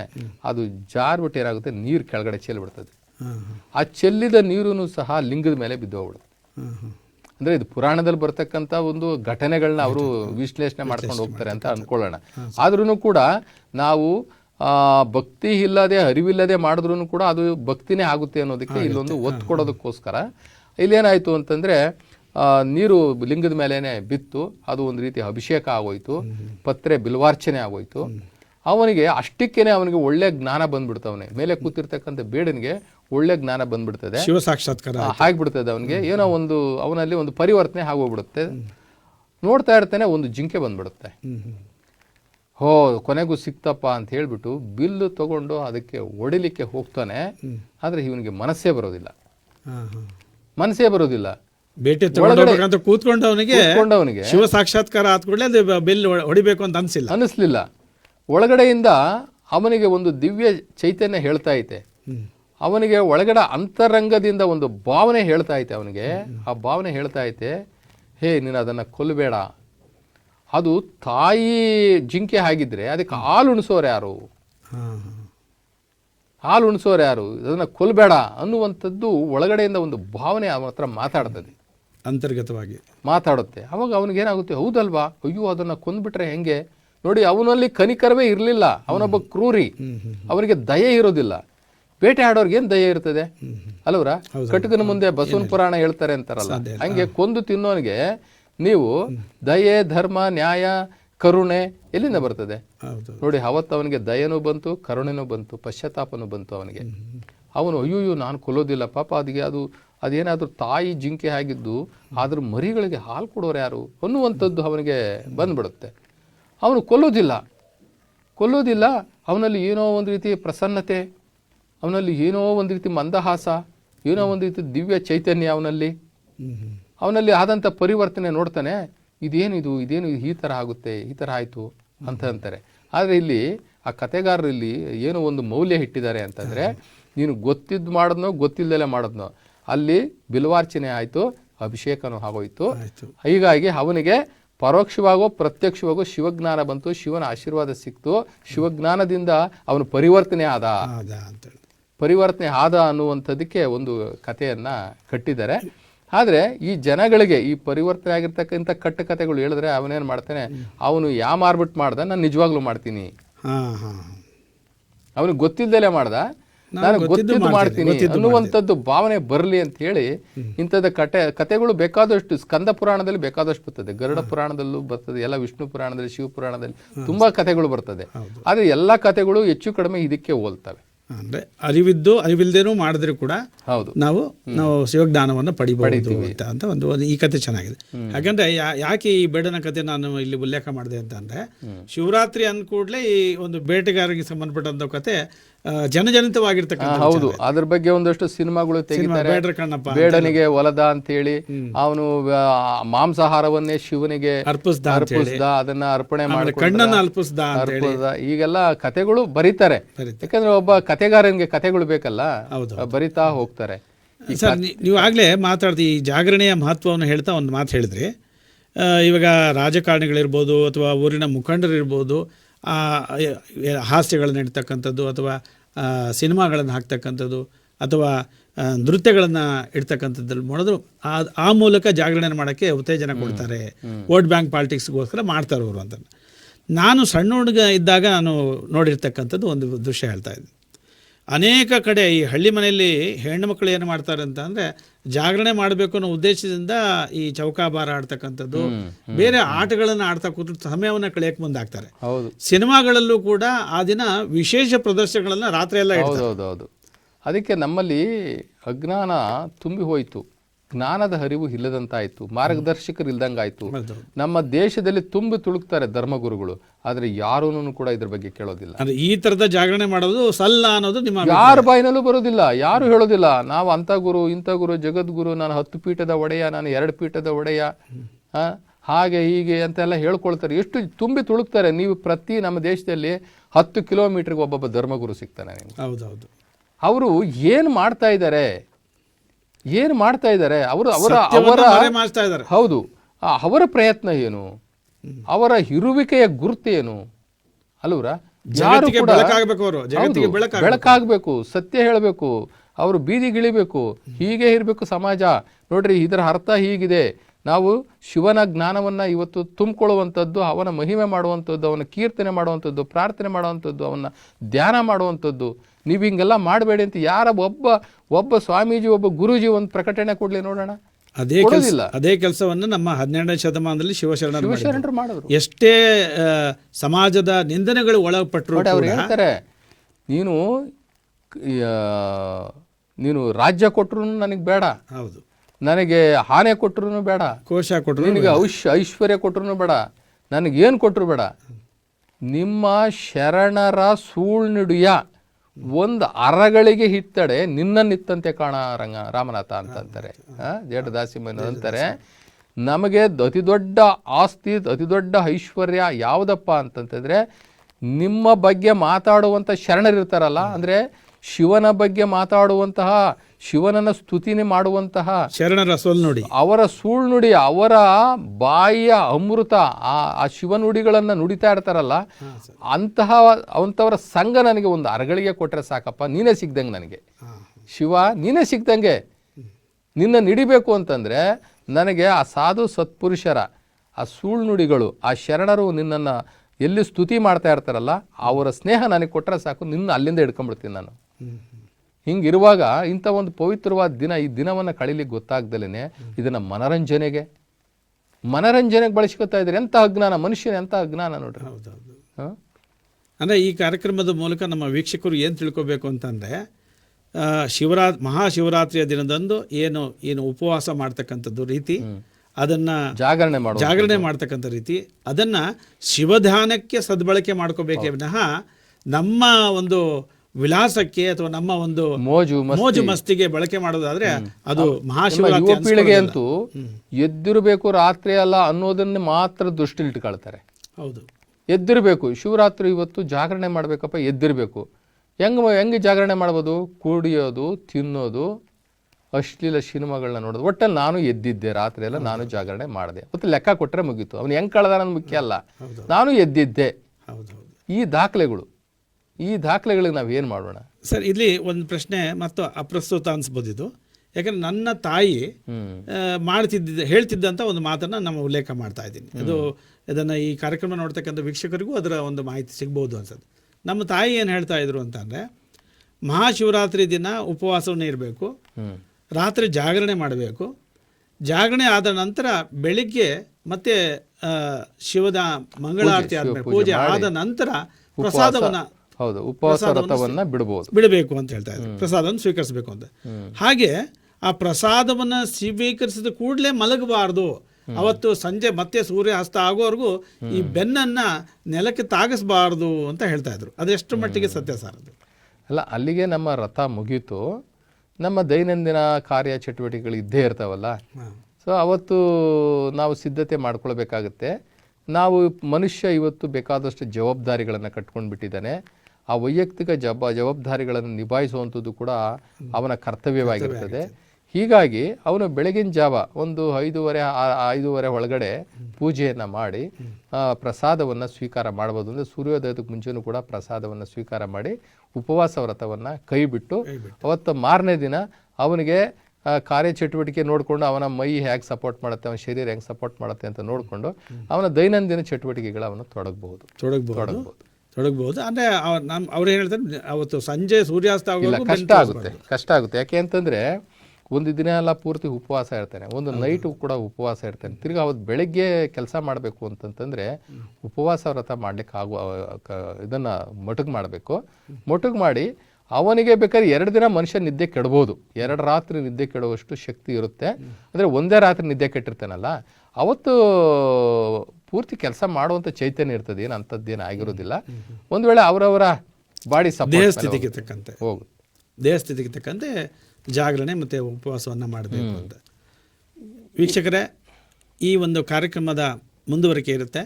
ಅದು ಜಾರ್ಬಿಟ್ಟು ಏನಾಗುತ್ತೆ ನೀರು ಕೆಳಗಡೆ ಚೆಲ್ಬಿಡ್ತದೆ. ಹಾ ಆ ಚೆಲ್ಲಿದ ನೀರು ಸಹ ಲಿಂಗದ ಮೇಲೆ ಬಿದ್ದು ಹೋಗ್ಬಿಡುತ್ತೆ ಹಾ ಹಾ ಅಂದ್ರೆ ಇದು ಪುರಾಣದಲ್ಲಿ ಬರ್ತಕ್ಕಂತ ಒಂದು ಘಟನೆಗಳನ್ನ ಅವರು ವಿಶ್ಲೇಷಣೆ ಮಾಡ್ಕೊಂಡು ಹೋಗ್ತಾರೆ ಅಂತ ಅನ್ಕೊಳ್ಳೋಣ. ಆದ್ರೂ ಕೂಡ ನಾವು ಆ, ಭಕ್ತಿ ಇಲ್ಲದೆ ಅರಿವಿಲ್ಲದೆ ಮಾಡಿದ್ರು ಕೂಡ ಅದು ಭಕ್ತಿನೇ ಆಗುತ್ತೆ ಅನ್ನೋದಕ್ಕೆ ಇಲ್ಲೊಂದು ಒತ್ತು ಕೊಡೋದಕ್ಕೋಸ್ಕರ. ಇಲ್ಲೇನಾಯ್ತು ಅಂತಂದ್ರೆ ನೀರು ಲಿಂಗದ ಮೇಲೇನೆ ಬಿತ್ತು ಅದು ಒಂದು ರೀತಿ ಅಭಿಷೇಕ ಆಗೋಯ್ತು ಪತ್ರೆ ಬಿಲ್ವಾರ್ಚನೆ ಆಗೋಯ್ತು. ಅವನಿಗೆ ಅಷ್ಟಕ್ಕೇನೆ ಅವನಿಗೆ ಒಳ್ಳೆ ಜ್ಞಾನ ಬಂದ್ಬಿಡ್ತವನೆ. ಮೇಲೆ ಕೂತಿರ್ತಕ್ಕಂಥ ಬೇಡನಿಗೆ ಒಳ್ಳೆ ಜ್ಞಾನ ಬಂದ್ಬಿಡ್ತದೆ. ಶಿವ ಸಾಕ್ಷಾತ್ಕಾರ ಆಗ್ಬಿಡ್ತದೆ ಅವನಿಗೆ. ಏನೋ ಒಂದು ಅವನಲ್ಲಿ ಒಂದು ಪರಿವರ್ತನೆ ಆಗೋಗ್ಬಿಡುತ್ತೆ. ನೋಡ್ತಾ ಇರ್ತಾನೆ ಒಂದು ಜಿಂಕೆ ಬಂದ್ಬಿಡುತ್ತೆ. ಹೋ ಕೊನೆಗೂ ಸಿಕ್ತಪ್ಪ ಅಂತ ಹೇಳ್ಬಿಟ್ಟು ಬಿಲ್ಲು ತಗೊಂಡು ಅದಕ್ಕೆ ಒಡಿಲಿಕ್ಕೆ ಹೋಗ್ತಾನೆ. ಆದರೆ ಇವನಿಗೆ ಮನಸ್ಸೇ ಬರೋದಿಲ್ಲ. ಮನಸ್ಸೇ ಬರೋದಿಲ್ಲ. ಬೇಟೆ ಕೂತ್ಕೊಂಡವನಿಗೆ ಶಿವ ಸಾಕ್ಷಾತ್ಕಾರ ಆದ ಕೂಡಲೇ ಅದು ಬೆಲ್ ಹೊಡಿಬೇಕು ಅಂತ ಅನ್ಸಿಲ್ಲ. ಅನಿಸ್ಲಿಲ್ಲ. ಒಳಗಡೆಯಿಂದ ಅವನಿಗೆ ಒಂದು ದಿವ್ಯ ಚೈತನ್ಯ ಹೇಳ್ತಾ ಐತೆ. ಅವನಿಗೆ ಒಳಗಡೆ ಅಂತರಂಗದಿಂದ ಒಂದು ಭಾವನೆ ಹೇಳ್ತಾ ಐತೆ ಅವನಿಗೆ. ಆ ಭಾವನೆ ಹೇಳ್ತಾ ಐತೆ ಹೇ ನೀನು ಅದನ್ನು ಕೊಲ್ಲಬೇಡ. ಅದು ತಾಯಿ ಜಿಂಕೆ ಆಗಿದ್ರೆ ಅದಕ್ಕೆ ಹಾಲು ಉಣಿಸೋರು ಯಾರು? ಹಾಲು ಉಣಿಸೋರು ಯಾರು? ಅದನ್ನು ಕೊಲ್ಲಬೇಡ ಅನ್ನುವಂಥದ್ದು ಒಳಗಡೆಯಿಂದ ಒಂದು ಭಾವನೆ ಅವನ ಹತ್ರ ಮಾತಾಡ್ತದೆ. ಅಂತರ್ಗತವಾಗಿ. ಮಾತಾಡುತ್ತೆ. ಅವಾಗ ಅವನಿಗೇನಾಗುತ್ತೆ ಹೌದಲ್ವಾ? ಅಯ್ಯೋ ಅದನ್ನು ಕೊಂದ್ಬಿಟ್ರೆ ಹೆಂಗೆ? ನೋಡಿ ಅವನಲ್ಲಿ ಕನಿಕರವೇ ಇರಲಿಲ್ಲ. ಅವನೊಬ್ಬ ಕ್ರೂರಿ. ಅವನಿಗೆ ದಯೆ ಇರೋದಿಲ್ಲ. ಬೇಟೆ ಆಡೋರ್ಗೆ ಏನು ದಯ ಇರ್ತದೆ? ಅಲ್ವರ ಕಟಕನ ಮುಂದೆ ಬಸವನ ಪುರಾಣ ಹೇಳ್ತಾರೆ ಅಂತಾರಲ್ಲ. ಹಂಗೆ ಕೊಂದು ತಿನ್ನೋನಿಗೆ ನೀವು ದಯೆ ಧರ್ಮ ನ್ಯಾಯ ಕರುಣೆ ಎಲ್ಲಿಂದ ಬರ್ತದೆ? ನೋಡಿ ಅವತ್ತು ಅವನಿಗೆ ದಯನೂ ಬಂತು ಕರುಣೆನೂ ಬಂತು ಪಶ್ಚಾತ್ತಾಪನೂ ಬಂತು ಅವನಿಗೆ. ಅವನು ಅಯ್ಯೋ ನಾನು ಕೊಲ್ಲೋದಿಲ್ಲ ಪಾಪ ಅದಕ್ಕೆ ಅದು ಅದೇನಾದರೂ ತಾಯಿ ಜಿಂಕೆ ಆಗಿದ್ದು ಆದ್ರ ಮರಿಗಳಿಗೆ ಹಾಲು ಕೊಡೋರು ಯಾರು? ಅನ್ನುವಂಥದ್ದು ಅವನಿಗೆ ಬಂದ್ಬಿಡುತ್ತೆ. ಅವನು ಕೊಲ್ಲೋದಿಲ್ಲ. ಕೊಲ್ಲೋದಿಲ್ಲ ಅವನಲ್ಲಿ ಏನೋ ಒಂದು ರೀತಿ ಪ್ರಸನ್ನತೆ ಅವನಲ್ಲಿ ಏನೋ ಒಂದು ರೀತಿ ಮಂದಹಾಸ ಏನೋ ಒಂದು ರೀತಿ ದಿವ್ಯ ಚೈತನ್ಯ ಅವನಲ್ಲಿ. ಅವನಲ್ಲಿ ಆದಂಥ ಪರಿವರ್ತನೆ ನೋಡ್ತಾನೆ ಇದೇನು ಇದು ಇದೇನು ಈ ಥರ ಆಗುತ್ತೆ ಈ ಥರ ಆಯಿತು ಅಂತ ಅಂತಾರೆ. ಆದರೆ ಇಲ್ಲಿ ಆ ಕತೆಗಾರರಲ್ಲಿ ಏನೋ ಒಂದು ಮೌಲ್ಯ ಇಟ್ಟಿದ್ದಾರೆ ಅಂತಂದರೆ ನೀನು ಗೊತ್ತಿದ್ದು ಮಾಡಿದ್ನೋ ಗೊತ್ತಿಲ್ಲದೆ ಮಾಡಿದ್ನೋ ಅಲ್ಲಿ ಬಿಲ್ವಾರ್ಚನೆ ಆಯಿತು ಅಭಿಷೇಕನೂ ಆಗೋಯ್ತು. ಹೀಗಾಗಿ ಅವನಿಗೆ ಪರೋಕ್ಷವಾಗೋ ಪ್ರತ್ಯಕ್ಷವಾಗೋ ಶಿವಜ್ಞಾನ ಬಂತು ಶಿವನ ಆಶೀರ್ವಾದ ಸಿಕ್ತು ಶಿವಜ್ಞಾನದಿಂದ ಅವನು ಪರಿವರ್ತನೆ ಆದ. ಅಂತೇಳಿ ಪರಿವರ್ತನೆ ಆದ ಅನ್ನುವಂಥದ್ದಕ್ಕೆ ಒಂದು ಕಥೆಯನ್ನು ಕಟ್ಟಿದ್ದಾರೆ. ಆದರೆ ಈ ಜನಗಳಿಗೆ ಈ ಪರಿವರ್ತನೆ ಆಗಿರ್ತಕ್ಕಂಥ ಕಟ್ಟುಕತೆಗಳು ಹೇಳಿದ್ರೆ ಅವನೇನು ಮಾಡ್ತಾನೆ ಅವನು ಯಾ ಮಾರ್ಬಿಟ್ಟು ಮಾಡ್ದ ನಾನು ನಿಜವಾಗ್ಲೂ ಮಾಡ್ತೀನಿ. ಅವನಿಗೆ ಗೊತ್ತಿಲ್ಲದಲೇ ಮಾಡ್ದ ನಾನು ಗೊತ್ತಿದ್ದು ಮಾಡ್ತೀನಿ ಅನ್ನುವಂಥದ್ದು ಭಾವನೆ ಬರಲಿ ಅಂತ ಹೇಳಿ ಇಂಥದ್ದು ಕತೆ ಕಥೆಗಳು ಬೇಕಾದಷ್ಟು ಸ್ಕಂದ ಪುರಾಣದಲ್ಲಿ ಬೇಕಾದಷ್ಟು ಬರ್ತದೆ ಗರುಡ ಪುರಾಣದಲ್ಲೂ ಬರ್ತದೆ ಎಲ್ಲ ವಿಷ್ಣು ಪುರಾಣದಲ್ಲಿ ಶಿವ ಪುರಾಣದಲ್ಲಿ ತುಂಬಾ ಕಥೆಗಳು ಬರ್ತದೆ. ಆದರೆ ಎಲ್ಲ ಕಥೆಗಳು ಹೆಚ್ಚು ಕಡಿಮೆ ಇದಕ್ಕೆ ಹೋಲ್ತವೆ. ಅಂದರೆ ಅರಿವಿದ್ದು ಅರಿವಿಲ್ದೇನೂ ಮಾಡಿದ್ರೆ ಕೂಡ ಹೌದು. ನಾವು ನಾವು ಶಿವಜ್ಞಾನವನ್ನು ಪಡಿಬಹುದು ಅಂತ ಅಂತ ಒಂದು ಒಂದು ಈ ಕತೆ ಚೆನ್ನಾಗಿದೆ. ಯಾಕಂದ್ರೆ ಯಾಕೆ ಈ ಬೇಡನ ಕತೆ ನಾನು ಇಲ್ಲಿ ಉಲ್ಲೇಖ ಮಾಡಿದೆ ಅಂತ ಅಂದ್ರೆ ಶಿವರಾತ್ರಿ ಅಂದ ಕೂಡಲೇ ಈ ಒಂದು ಬೇಟೆಗಾರರಿಗೆ ಸಂಬಂಧಪಟ್ಟಂತ ಕತೆ ಜನಜನಿತವಾಗಿರ್ತಕ್ಕಂಥ ಹೌದು. ಅದ್ರ ಬಗ್ಗೆ ಒಂದಷ್ಟು ಸಿನಿಮಾಗಳು ಬೇಡನಿಗೆ ಒಲದ ಅಂತೇಳಿ ಅವನು ಮಾಂಸಾಹಾರವನ್ನೇ ಶಿವನಿಗೆ ಅರ್ಪಿಸ್ದ ಅರ್ಪಿಸ್ದ ಅದನ್ನ ಅರ್ಪಣೆ ಮಾಡಿ ಕಣ್ಣನ್ನು ಅರ್ಪಿಸ್ದ ಅಂತ ಹೇಳಿ. ಅರ್ಪಿಸ್ದ ಈಗೆಲ್ಲ ಕತೆಗಳು ಬರೀತಾರೆ. ಬರೀತಾರೆ. ಯಾಕಂದ್ರೆ ಒಬ್ಬ ಕತೆಗಾರನಿಗೆ ಕತೆಗಳು ಬೇಕಲ್ಲ ಹೌದು. ಬರಿತಾ ಹೋಗ್ತಾರೆ. ಸರ್ ನೀವು ಆಗಲೇ ಮಾತಾಡ್ತೀವಿ ಈ ಜಾಗರಣೆಯ ಮಹತ್ವವನ್ನು ಹೇಳ್ತಾ ಒಂದು ಮಾತು ಹೇಳಿದ್ರಿ. ಇವಾಗ ರಾಜಕಾರಣಿಗಳಿರ್ಬೋದು ಅಥವಾ ಊರಿನ ಮುಖಂಡರಿರ್ಬೋದು ಹಾಸ್ಯಗಳನ್ನು ಇಡ್ತಕ್ಕಂಥದ್ದು ಅಥವಾ ಸಿನಿಮಾಗಳನ್ನು ಹಾಕ್ತಕ್ಕಂಥದ್ದು ಅಥವಾ ನೃತ್ಯಗಳನ್ನು ಇಡ್ತಕ್ಕಂಥದ್ದಲ್ಲಿ ಮಾಡೋದು ಆ ಆ ಮೂಲಕ ಜಾಗರಣೆ ಮಾಡೋಕ್ಕೆ ಉತ್ತೇಜನ ಕೊಡ್ತಾರೆ. ವೋಟ್ ಬ್ಯಾಂಕ್ ಪಾಲಿಟಿಕ್ಸ್ಗೋಸ್ಕರ ಮಾಡ್ತಾರೆ ಅವರು ಅಂತ ನಾನು ಸಣ್ಣ ಹುಡುಗ ಇದ್ದಾಗ ನಾನು ನೋಡಿರ್ತಕ್ಕಂಥದ್ದು ಒಂದು ದೃಶ್ಯ ಹೇಳ್ತಾ ಇದ್ದೆ ಅನೇಕ ಕಡೆ ಈ ಹಳ್ಳಿ ಮನೆಯಲ್ಲಿ ಹೆಣ್ಣು ಮಕ್ಕಳು ಏನು ಮಾಡ್ತಾರೆ ಅಂತ ಅಂದರೆ ಜಾಗರಣೆ ಮಾಡಬೇಕು ಅನ್ನೋ ಉದ್ದೇಶದಿಂದ ಈ ಚೌಕಾಬಾರ ಆಡ್ತಕ್ಕಂಥದ್ದು. ಬೇರೆ ಆಟಗಳನ್ನು ಆಡ್ತಾ ಕೂತು ಸಮಯವನ್ನು ಕಳೆಯಕ್ಕೆ ಮುಂದಾಗ್ತಾರೆ. ಹೌದು. ಸಿನಿಮಾಗಳಲ್ಲೂ ಕೂಡ ಆ ದಿನ ವಿಶೇಷ ಪ್ರದರ್ಶನಗಳನ್ನು ರಾತ್ರಿ ಎಲ್ಲ ಹೌದು ಹೌದೌದೌದು. ಅದಕ್ಕೆ ನಮ್ಮಲ್ಲಿ ಅಜ್ಞಾನ ತುಂಬಿ ಹೋಯಿತು. ಜ್ಞಾನದ ಹರಿವು ಇಲ್ಲದಂತಾಯ್ತು ಮಾರ್ಗದರ್ಶಕರು ಇಲ್ದಂಗಾಯ್ತು. ನಮ್ಮ ದೇಶದಲ್ಲಿ ತುಂಬಿ ತುಳುಕ್ತಾರೆ ಧರ್ಮಗುರುಗಳು ಆದರೆ ಯಾರೂ ಕೂಡ ಇದ್ರ ಬಗ್ಗೆ ಕೇಳೋದಿಲ್ಲ. ಅಂದ್ರೆ ಈ ತರದ ಜಾಗರಣೆ ಮಾಡೋದು ಸಲ್ಲ ಅನ್ನೋದು ನಿಮ್ಮ ಯಾರ ಬಾಯಿನಲ್ಲೂ ಬರೋದಿಲ್ಲ ಯಾರು ಹೇಳೋದಿಲ್ಲ. ನಾವು ಅಂತ ಗುರು ಇಂಥ ಗುರು ಜಗದ್ಗುರು ನಾನು ಹತ್ತು ಪೀಠದ ಒಡೆಯ ನಾನು ಎರಡು ಪೀಠದ ಒಡೆಯ ಹಾಗೆ ಹೀಗೆ ಅಂತೆಲ್ಲ ಹೇಳ್ಕೊಳ್ತಾರೆ. ಎಷ್ಟು ತುಂಬಿ ತುಳುಕ್ತಾರೆ. ನೀವು ಪ್ರತಿ ನಮ್ಮ ದೇಶದಲ್ಲಿ ಹತ್ತು ಕಿಲೋಮೀಟರ್ಗೆ ಒಬ್ಬೊಬ್ಬ ಧರ್ಮಗುರು ಸಿಗ್ತಾನೆ ಹೌದೌದು. ಅವರು ಏನು ಮಾಡ್ತಾ ಇದ್ದಾರೆ ಏನು ಮಾಡ್ತಾ ಇದ್ದಾರೆ? ಅವರು ಅವರ ಅವರ ಹೌದು. ಅವರ ಪ್ರಯತ್ನ ಏನು? ಅವರ ಇರುವಿಕೆಯ ಗುರುತೇನು ಅಲ್ವರ ಯಾರು ಕೂಡ ಬೆಳಕಾಗಬೇಕು ಸತ್ಯ ಹೇಳಬೇಕು ಅವರು ಬೀದಿಗಿಳಿಬೇಕು ಹೀಗೆ ಇರಬೇಕು ಸಮಾಜ. ನೋಡ್ರಿ ಇದರ ಅರ್ಥ ಹೀಗಿದೆ. ನಾವು ಶಿವನ ಜ್ಞಾನವನ್ನ ಇವತ್ತು ತುಂಬಿಕೊಳ್ಳುವಂಥದ್ದು ಅವನ ಮಹಿಮೆ ಮಾಡುವಂಥದ್ದು ಅವನ ಕೀರ್ತನೆ ಮಾಡುವಂಥದ್ದು ಪ್ರಾರ್ಥನೆ ಮಾಡುವಂಥದ್ದು ಅವನ ಧ್ಯಾನ ಮಾಡುವಂಥದ್ದು. ನೀವು ಹಿಂಗೆಲ್ಲ ಮಾಡಬೇಡಿ ಅಂತ ಯಾರ ಒಬ್ಬ ಒಬ್ಬ ಸ್ವಾಮೀಜಿ ಒಬ್ಬ ಗುರೂಜಿ ಒಂದು ಪ್ರಕಟಣೆ ಕೊಡಲಿ ನೋಡೋಣ? ಅದೇ ಕೆಲಸ. ಅದೇ ಕೆಲಸವನ್ನು ನಮ್ಮ ಹನ್ನೆರಡನೇ ಶತಮಾನದಲ್ಲಿ ಶಿವಶರಣರು ಮಾಡಿದ್ರು. ಶಿವಶರಣರು ಮಾಡಿದ್ರು. ಎಷ್ಟೇ ಸಮಾಜದ ನಿಂದನೆಗಳು ಒಳಪಟ್ಟರು ಅವ್ರು ಹೇಳ್ತಾರೆ ನೀನು ನೀನು ರಾಜ್ಯ ಕೊಟ್ಟರು ನನಗೆ ಬೇಡ. ಹೌದು. ನನಗೆ ಹಾನೆ ಕೊಟ್ಟರು ಬೇಡ. ಕೋಶ ಕೊಟ್ಟರು ನಿನಗೆ ಔಷ್ ಐಶ್ವರ್ಯ ಕೊಟ್ಟರು ಬೇಡ. ನನಗೇನು ಕೊಟ್ಟರು ಬೇಡ? ನಿಮ್ಮ ಶರಣರ ಸೂಳ್ನುಡಿಯ ಒಂದು ಅರಗಳಿಗೆ ಹಿತ್ತಡೆ ನಿನ್ನನ್ನಿತ್ತಂತೆ ಕಾಣ ರಂಗ ರಾಮನಾಥ ಅಂತಂತಾರೆ. ಜೇಡ ಅಂತಾರೆ, ನಮಗೆ ಅತಿ ದೊಡ್ಡ ಆಸ್ತಿ ಅತಿ ದೊಡ್ಡ ಐಶ್ವರ್ಯ ಯಾವುದಪ್ಪ ಅಂತಂತಂದರೆ, ನಿಮ್ಮ ಬಗ್ಗೆ ಮಾತಾಡುವಂಥ ಶರಣರಿರ್ತಾರಲ್ಲ, ಅಂದರೆ ಶಿವನ ಬಗ್ಗೆ ಮಾತಾಡುವಂತಹ ಶಿವನನ್ನ ಸ್ತುತಿನೇ ಮಾಡುವಂತಹ ಶರಣರ ನೋಡಿ. ಅವರ ಸುಳ್ನುಡಿ ಅವರ ಬಾಯಿಯ ಅಮೃತ ಆ ಆ ಶಿವನುಡಿಗಳನ್ನು ನುಡಿತಾ ಇರ್ತಾರಲ್ಲ ಅಂತಹ ಅಂಥವರ ಸಂಘ ನನಗೆ ಒಂದು ಅರಗಳಿಗೆ ಕೊಟ್ಟರೆ ಸಾಕಪ್ಪ ನೀನೇ ಸಿಗ್ದಂಗೆ ನನಗೆ. ಶಿವ ನೀನೇ ಸಿಗ್ದಂಗೆ. ನಿನ್ನ ನಿಡಿಬೇಕು ಅಂತಂದರೆ ನನಗೆ ಆ ಸಾಧು ಸತ್ಪುರುಷರ ಆ ಸುಳ್ನುಡಿಗಳು ಆ ಶರಣರು ನಿನ್ನನ್ನು ಎಲ್ಲಿ ಸ್ತುತಿ ಮಾಡ್ತಾ ಇರ್ತಾರಲ್ಲ ಅವರ ಸ್ನೇಹ ನನಗೆ ಕೊಟ್ಟರೆ ಸಾಕು ನಿನ್ನ ಅಲ್ಲಿಂದ ಹಿಡ್ಕೊಂಡ್ಬಿಡ್ತೀನಿ ನಾನು. ಹಿಂಗಿರುವಾಗ ಇಂಥ ಒಂದು ಪವಿತ್ರವಾದ ದಿನ ಈ ದಿನವನ್ನು ಕಳೀಲಿಕ್ಕೆ ಗೊತ್ತಾಗ್ದಲೇ ಇದನ್ನು ಮನರಂಜನೆಗೆ. ಮನರಂಜನೆಗೆ ಬಳಸ್ಕೊತಾ ಇದ್ದಾರೆ. ಎಂಥ ಅಜ್ಞಾನ? ಮನುಷ್ಯನ ಎಂಥ ಅಜ್ಞಾನ ನೋಡ್ರಿ? ಹೌದೌದು. ಹಾಂ? ಅಂದರೆ ಈ ಕಾರ್ಯಕ್ರಮದ ಮೂಲಕ ನಮ್ಮ ವೀಕ್ಷಕರು ಏನು ತಿಳ್ಕೊಬೇಕು ಅಂತಂದರೆ ಶಿವರಾ ಮಹಾಶಿವರಾತ್ರಿಯ ದಿನದಂದು ಏನು ಏನು ಉಪವಾಸ ಮಾಡ್ತಕ್ಕಂಥದ್ದು ರೀತಿ ಅದನ್ನು ಜಾಗರಣೆ ಮಾಡಿ ಜಾಗರಣೆ ಮಾಡ್ತಕ್ಕಂಥ ರೀತಿ ಅದನ್ನು ಶಿವಧ್ಯಾನಕ್ಕೆ ಸದ್ಬಳಕೆ ಮಾಡ್ಕೋಬೇಕೇ ವಿನಃ ನಮ್ಮ ಒಂದು ವಿಲಾಸಕ್ಕೆ ಅಥವಾ ನಮ್ಮ ಒಂದು ಮೋಜು ಮೋಜು ಮಸ್ತಿಗೆ ಬಳಕೆ ಮಾಡೋದಾದ್ರೆ ಅದು ಮಹಾಶಿವರಾತ್ರಿ ಪೀಳಿಗೆ ಅಂತೂ ಎದ್ದಿರಬೇಕು ರಾತ್ರಿ ಅಲ್ಲ ಅನ್ನೋದನ್ನ ಮಾತ್ರ ದೃಷ್ಟಿಲಿ ಇಟ್ಕೊಳ್ತಾರೆ ಹೌದು. ಎದ್ದಿರಬೇಕು ಶಿವರಾತ್ರಿ ಇವತ್ತು ಜಾಗರಣೆ ಮಾಡಬೇಕಪ್ಪ ಎದ್ದಿರಬೇಕು. ಹೆಂಗ್ ಹೆಂಗೆ ಜಾಗರಣೆ ಮಾಡ್ಬೋದು? ಕುಡಿಯೋದು ತಿನ್ನೋದು ಅಶ್ಲೀಲ ಸಿನಿಮಾಗಳನ್ನ ನೋಡೋದು. ಒಟ್ಟಲ್ಲಿ ನಾನು ಎದ್ದಿದ್ದೆ ರಾತ್ರಿ ಎಲ್ಲ ನಾನು ಜಾಗರಣೆ ಮಾಡಿದೆ. ಮತ್ತು ಲೆಕ್ಕ ಕೊಟ್ಟರೆ ಮುಗೀತು. ಅವನು ಹೆಂಗೆ ಕಳೆದ ಮುಖ್ಯ ಅಲ್ಲ. ನಾನು ಎದ್ದಿದ್ದೆ. ಈ ದಾಖಲೆಗಳು. ಈ ದಾಖಲೆಗಳಿಗೆ ನಾವು ಏನು ಮಾಡೋಣ? ಸರ್ ಇಲ್ಲಿ ಒಂದು ಪ್ರಶ್ನೆ ಮತ್ತು ಅಪ್ರಸ್ತುತ ಅನಿಸ್ಬೋದಿದ್ದು ಇದು ಯಾಕಂದ್ರೆ ನನ್ನ ತಾಯಿ ಮಾಡ್ತಿದ್ದ ಹೇಳ್ತಿದ್ದಂಥ ಒಂದು ಮಾತನ್ನು ನಮ್ಮ ಉಲ್ಲೇಖ ಮಾಡ್ತಾ ಇದ್ದೀನಿ. ಅದು ಇದನ್ನು ಈ ಕಾರ್ಯಕ್ರಮ ನೋಡ್ತಕ್ಕಂಥ ವೀಕ್ಷಕರಿಗೂ ಅದರ ಒಂದು ಮಾಹಿತಿ ಸಿಗ್ಬೋದು ಅನ್ಸೋದು ನಮ್ಮ ತಾಯಿ ಏನು ಹೇಳ್ತಾ ಇದ್ರು ಅಂತಂದರೆ ಮಹಾಶಿವರಾತ್ರಿ ದಿನ ಉಪವಾಸವನ್ನೇ ಇರಬೇಕು. ರಾತ್ರಿ ಜಾಗರಣೆ ಮಾಡಬೇಕು. ಜಾಗರಣೆ ಆದ ನಂತರ ಬೆಳಿಗ್ಗೆ ಮತ್ತೆ ಶಿವದ ಮಂಗಳಾರತಿ ಆದ್ಮೇಲೆ ಪೂಜೆ ಆದ ನಂತರ ಪ್ರಸಾದವನ್ನ ಹೌದು ಉಪವಾಸ ವ್ರತವನ್ನ ಬಿಡ್ಬೋದು. ಬಿಡಬೇಕು ಅಂತ ಹೇಳ್ತಾ ಇದ್ರು ಪ್ರಸಾದವನ್ನು ಸ್ವೀಕರಿಸಬೇಕು ಅಂತ. ಹಾಗೆ ಆ ಪ್ರಸಾದವನ್ನ ಸ್ವೀಕರಿಸಿದ ಕೂಡಲೇ ಮಲಗಬಾರ್ದು. ಅವತ್ತು ಸಂಜೆ ಮತ್ತೆ ಸೂರ್ಯ ಅಸ್ತ ಆಗೋವರೆಗೂ ಈ ಬೆನ್ನನ್ನ ನೆಲಕ್ಕೆ ತಾಗಿಸಬಾರದು ಅಂತ ಹೇಳ್ತಾ ಇದ್ರು. ಅದೆಷ್ಟು ಮಟ್ಟಿಗೆ ಸತ್ಯ ಸರ್ ಅದು? ಅಲ್ಲ ಅಲ್ಲಿಗೆ ನಮ್ಮ ರಥ ಮುಗೀತು. ನಮ್ಮ ದೈನಂದಿನ ಕಾರ್ಯ ಚಟುವಟಿಕೆಗಳು ಇದ್ದೇ ಇರ್ತಾವಲ್ಲ. ಸೊ ಅವತ್ತು ನಾವು ಸಿದ್ಧತೆ ಮಾಡ್ಕೊಳ್ಬೇಕಾಗತ್ತೆ. ನಾವು ಮನುಷ್ಯ ಇವತ್ತು ಬೇಕಾದಷ್ಟು ಜವಾಬ್ದಾರಿಗಳನ್ನು ಕಟ್ಕೊಂಡು ಬಿಟ್ಟಿದ್ದಾನೆ ಆ ವೈಯಕ್ತಿಕ ಜಬ ಜವಾಬ್ದಾರಿಗಳನ್ನು ನಿಭಾಯಿಸುವಂಥದ್ದು ಕೂಡ ಅವನ ಕರ್ತವ್ಯವಾಗಿರ್ತದೆ ಹೀಗಾಗಿ ಅವನು ಬೆಳಗಿನ ಜಾವ ಒಂದು ಐದೂವರೆ ಐದೂವರೆ ಒಳಗಡೆ ಪೂಜೆಯನ್ನು ಮಾಡಿ ಪ್ರಸಾದವನ್ನು ಸ್ವೀಕಾರ ಮಾಡ್ಬೋದು. ಅಂದರೆ ಸೂರ್ಯೋದಯದಕ್ಕೆ ಮುಂಚೆನೂ ಕೂಡ ಪ್ರಸಾದವನ್ನು ಸ್ವೀಕಾರ ಮಾಡಿ ಉಪವಾಸ ವ್ರತವನ್ನು ಕೈಬಿಟ್ಟು ಅವತ್ತು ಮಾರನೇ ದಿನ ಅವನಿಗೆ ಕಾರ್ಯ ಕಾರ್ಯಚಟುವಟಿಕೆ ನೋಡಿಕೊಂಡು ಅವನ ಮೈ ಹೇಗೆ ಸಪೋರ್ಟ್ ಮಾಡುತ್ತೆ ಅವನ ಶರೀರ ಹೆಂಗೆ ಸಪೋರ್ಟ್ ಮಾಡುತ್ತೆ ಅಂತ ನೋಡಿಕೊಂಡು ಅವನ ದೈನಂದಿನ ಚಟುವಟಿಕೆಗಳು ಅವನು ತೊಡಗಬಹುದು. ತೊಡಗಬಹುದು. ತೊಡಗಬಹುದು ಅಂದ್ರೆ ನಮ್ಮ ನಮ್ ಅವ್ರು ಏನು ಹೇಳ್ತಾರೆ ಅವತ್ತು ಸಂಜೆ ಸೂರ್ಯಾಸ್ತ ಇಲ್ಲ ಕಷ್ಟ ಆಗುತ್ತೆ ಕಷ್ಟ ಆಗುತ್ತೆ. ಯಾಕೆ ಅಂತಂದ್ರೆ ಒಂದು ದಿನ ಎಲ್ಲ ಪೂರ್ತಿ ಉಪವಾಸ ಇರ್ತಾನೆ. ಒಂದು ನೈಟು ಕೂಡ ಉಪವಾಸ ಇರ್ತಾನೆ. ತಿರ್ಗಿ ಅವತ್ತು ಬೆಳಗ್ಗೆ ಕೆಲಸ ಮಾಡಬೇಕು ಅಂತಂತಂದರೆ ಉಪವಾಸ ವ್ರತ ಮಾಡ್ಲಿಕ್ಕೆ ಆಗುವ ಇದನ್ನ ಮೊಟಕು ಮಾಡಬೇಕು. ಮೊಟಕು ಮಾಡಿ ಅವನಿಗೆ ಬೇಕಾದ್ರೆ ಎರಡು ದಿನ ಮನುಷ್ಯ ನಿದ್ದೆ ಕೆಡ್ಬೋದು. ಎರಡು ರಾತ್ರಿ ನಿದ್ದೆ ಕೆಡುವಷ್ಟು ಶಕ್ತಿ ಇರುತ್ತೆ. ಅಂದರೆ ಒಂದೇ ರಾತ್ರಿ ನಿದ್ದೆ ಕೆಟ್ಟಿರ್ತಾನಲ್ಲ. ಅವತ್ತು ಪೂರ್ತಿ ಕೆಲಸ ಮಾಡುವಂಥ ಚೈತನ್ಯ ಇರ್ತದೆ. ಏನು ಅಂಥದ್ದೇನು ಆಗಿರೋದಿಲ್ಲ. ಒಂದು ವೇಳೆ ಅವರವರ ಬಾಡಿ ದೇಹ ಸ್ಥಿತಿಗೆ ತಕ್ಕಂತೆ. ಹೋಗುತ್ತೆ. ದೇಹ ಸ್ಥಿತಿಗೆ ತಕ್ಕಂತೆ ಜಾಗರಣೆ ಮತ್ತು ಉಪವಾಸವನ್ನು ಮಾಡಬೇಕು ಅಂತ. ವೀಕ್ಷಕರೇ ಈ ಒಂದು ಕಾರ್ಯಕ್ರಮದ ಮುಂದುವರಿಕೆ ಇರುತ್ತೆ.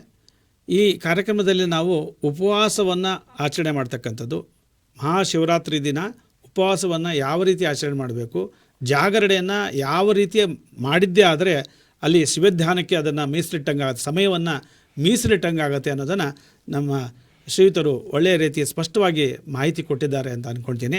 ಈ ಕಾರ್ಯಕ್ರಮದಲ್ಲಿ ನಾವು ಉಪವಾಸವನ್ನು ಆಚರಣೆ ಮಾಡ್ತಕ್ಕಂಥದ್ದು. ಮಹಾಶಿವರಾತ್ರಿ ದಿನ ಉಪವಾಸವನ್ನು ಯಾವ ರೀತಿ ಆಚರಣೆ ಮಾಡಬೇಕು ಜಾಗರಣೆಯನ್ನು ಯಾವ ರೀತಿ ಮಾಡಿದ್ದೇ ಆದರೆ ಅಲ್ಲಿ ಶಿವಧ್ಯಾನಕ್ಕೆ ಅದನ್ನು ಮೀಸಲಿಟ್ಟಂಗಾಗತ್ತೆ ಸಮಯವನ್ನು ಮೀಸಲಿಟ್ಟಂಗಾಗತ್ತೆ ಅನ್ನೋದನ್ನು ನಮ್ಮ ಶ್ರೀಯುತರು ಒಳ್ಳೆಯ ರೀತಿ ಸ್ಪಷ್ಟವಾಗಿ ಮಾಹಿತಿ ಕೊಟ್ಟಿದ್ದಾರೆ ಅಂತ ಅಂದ್ಕೊಳ್ತೀನಿ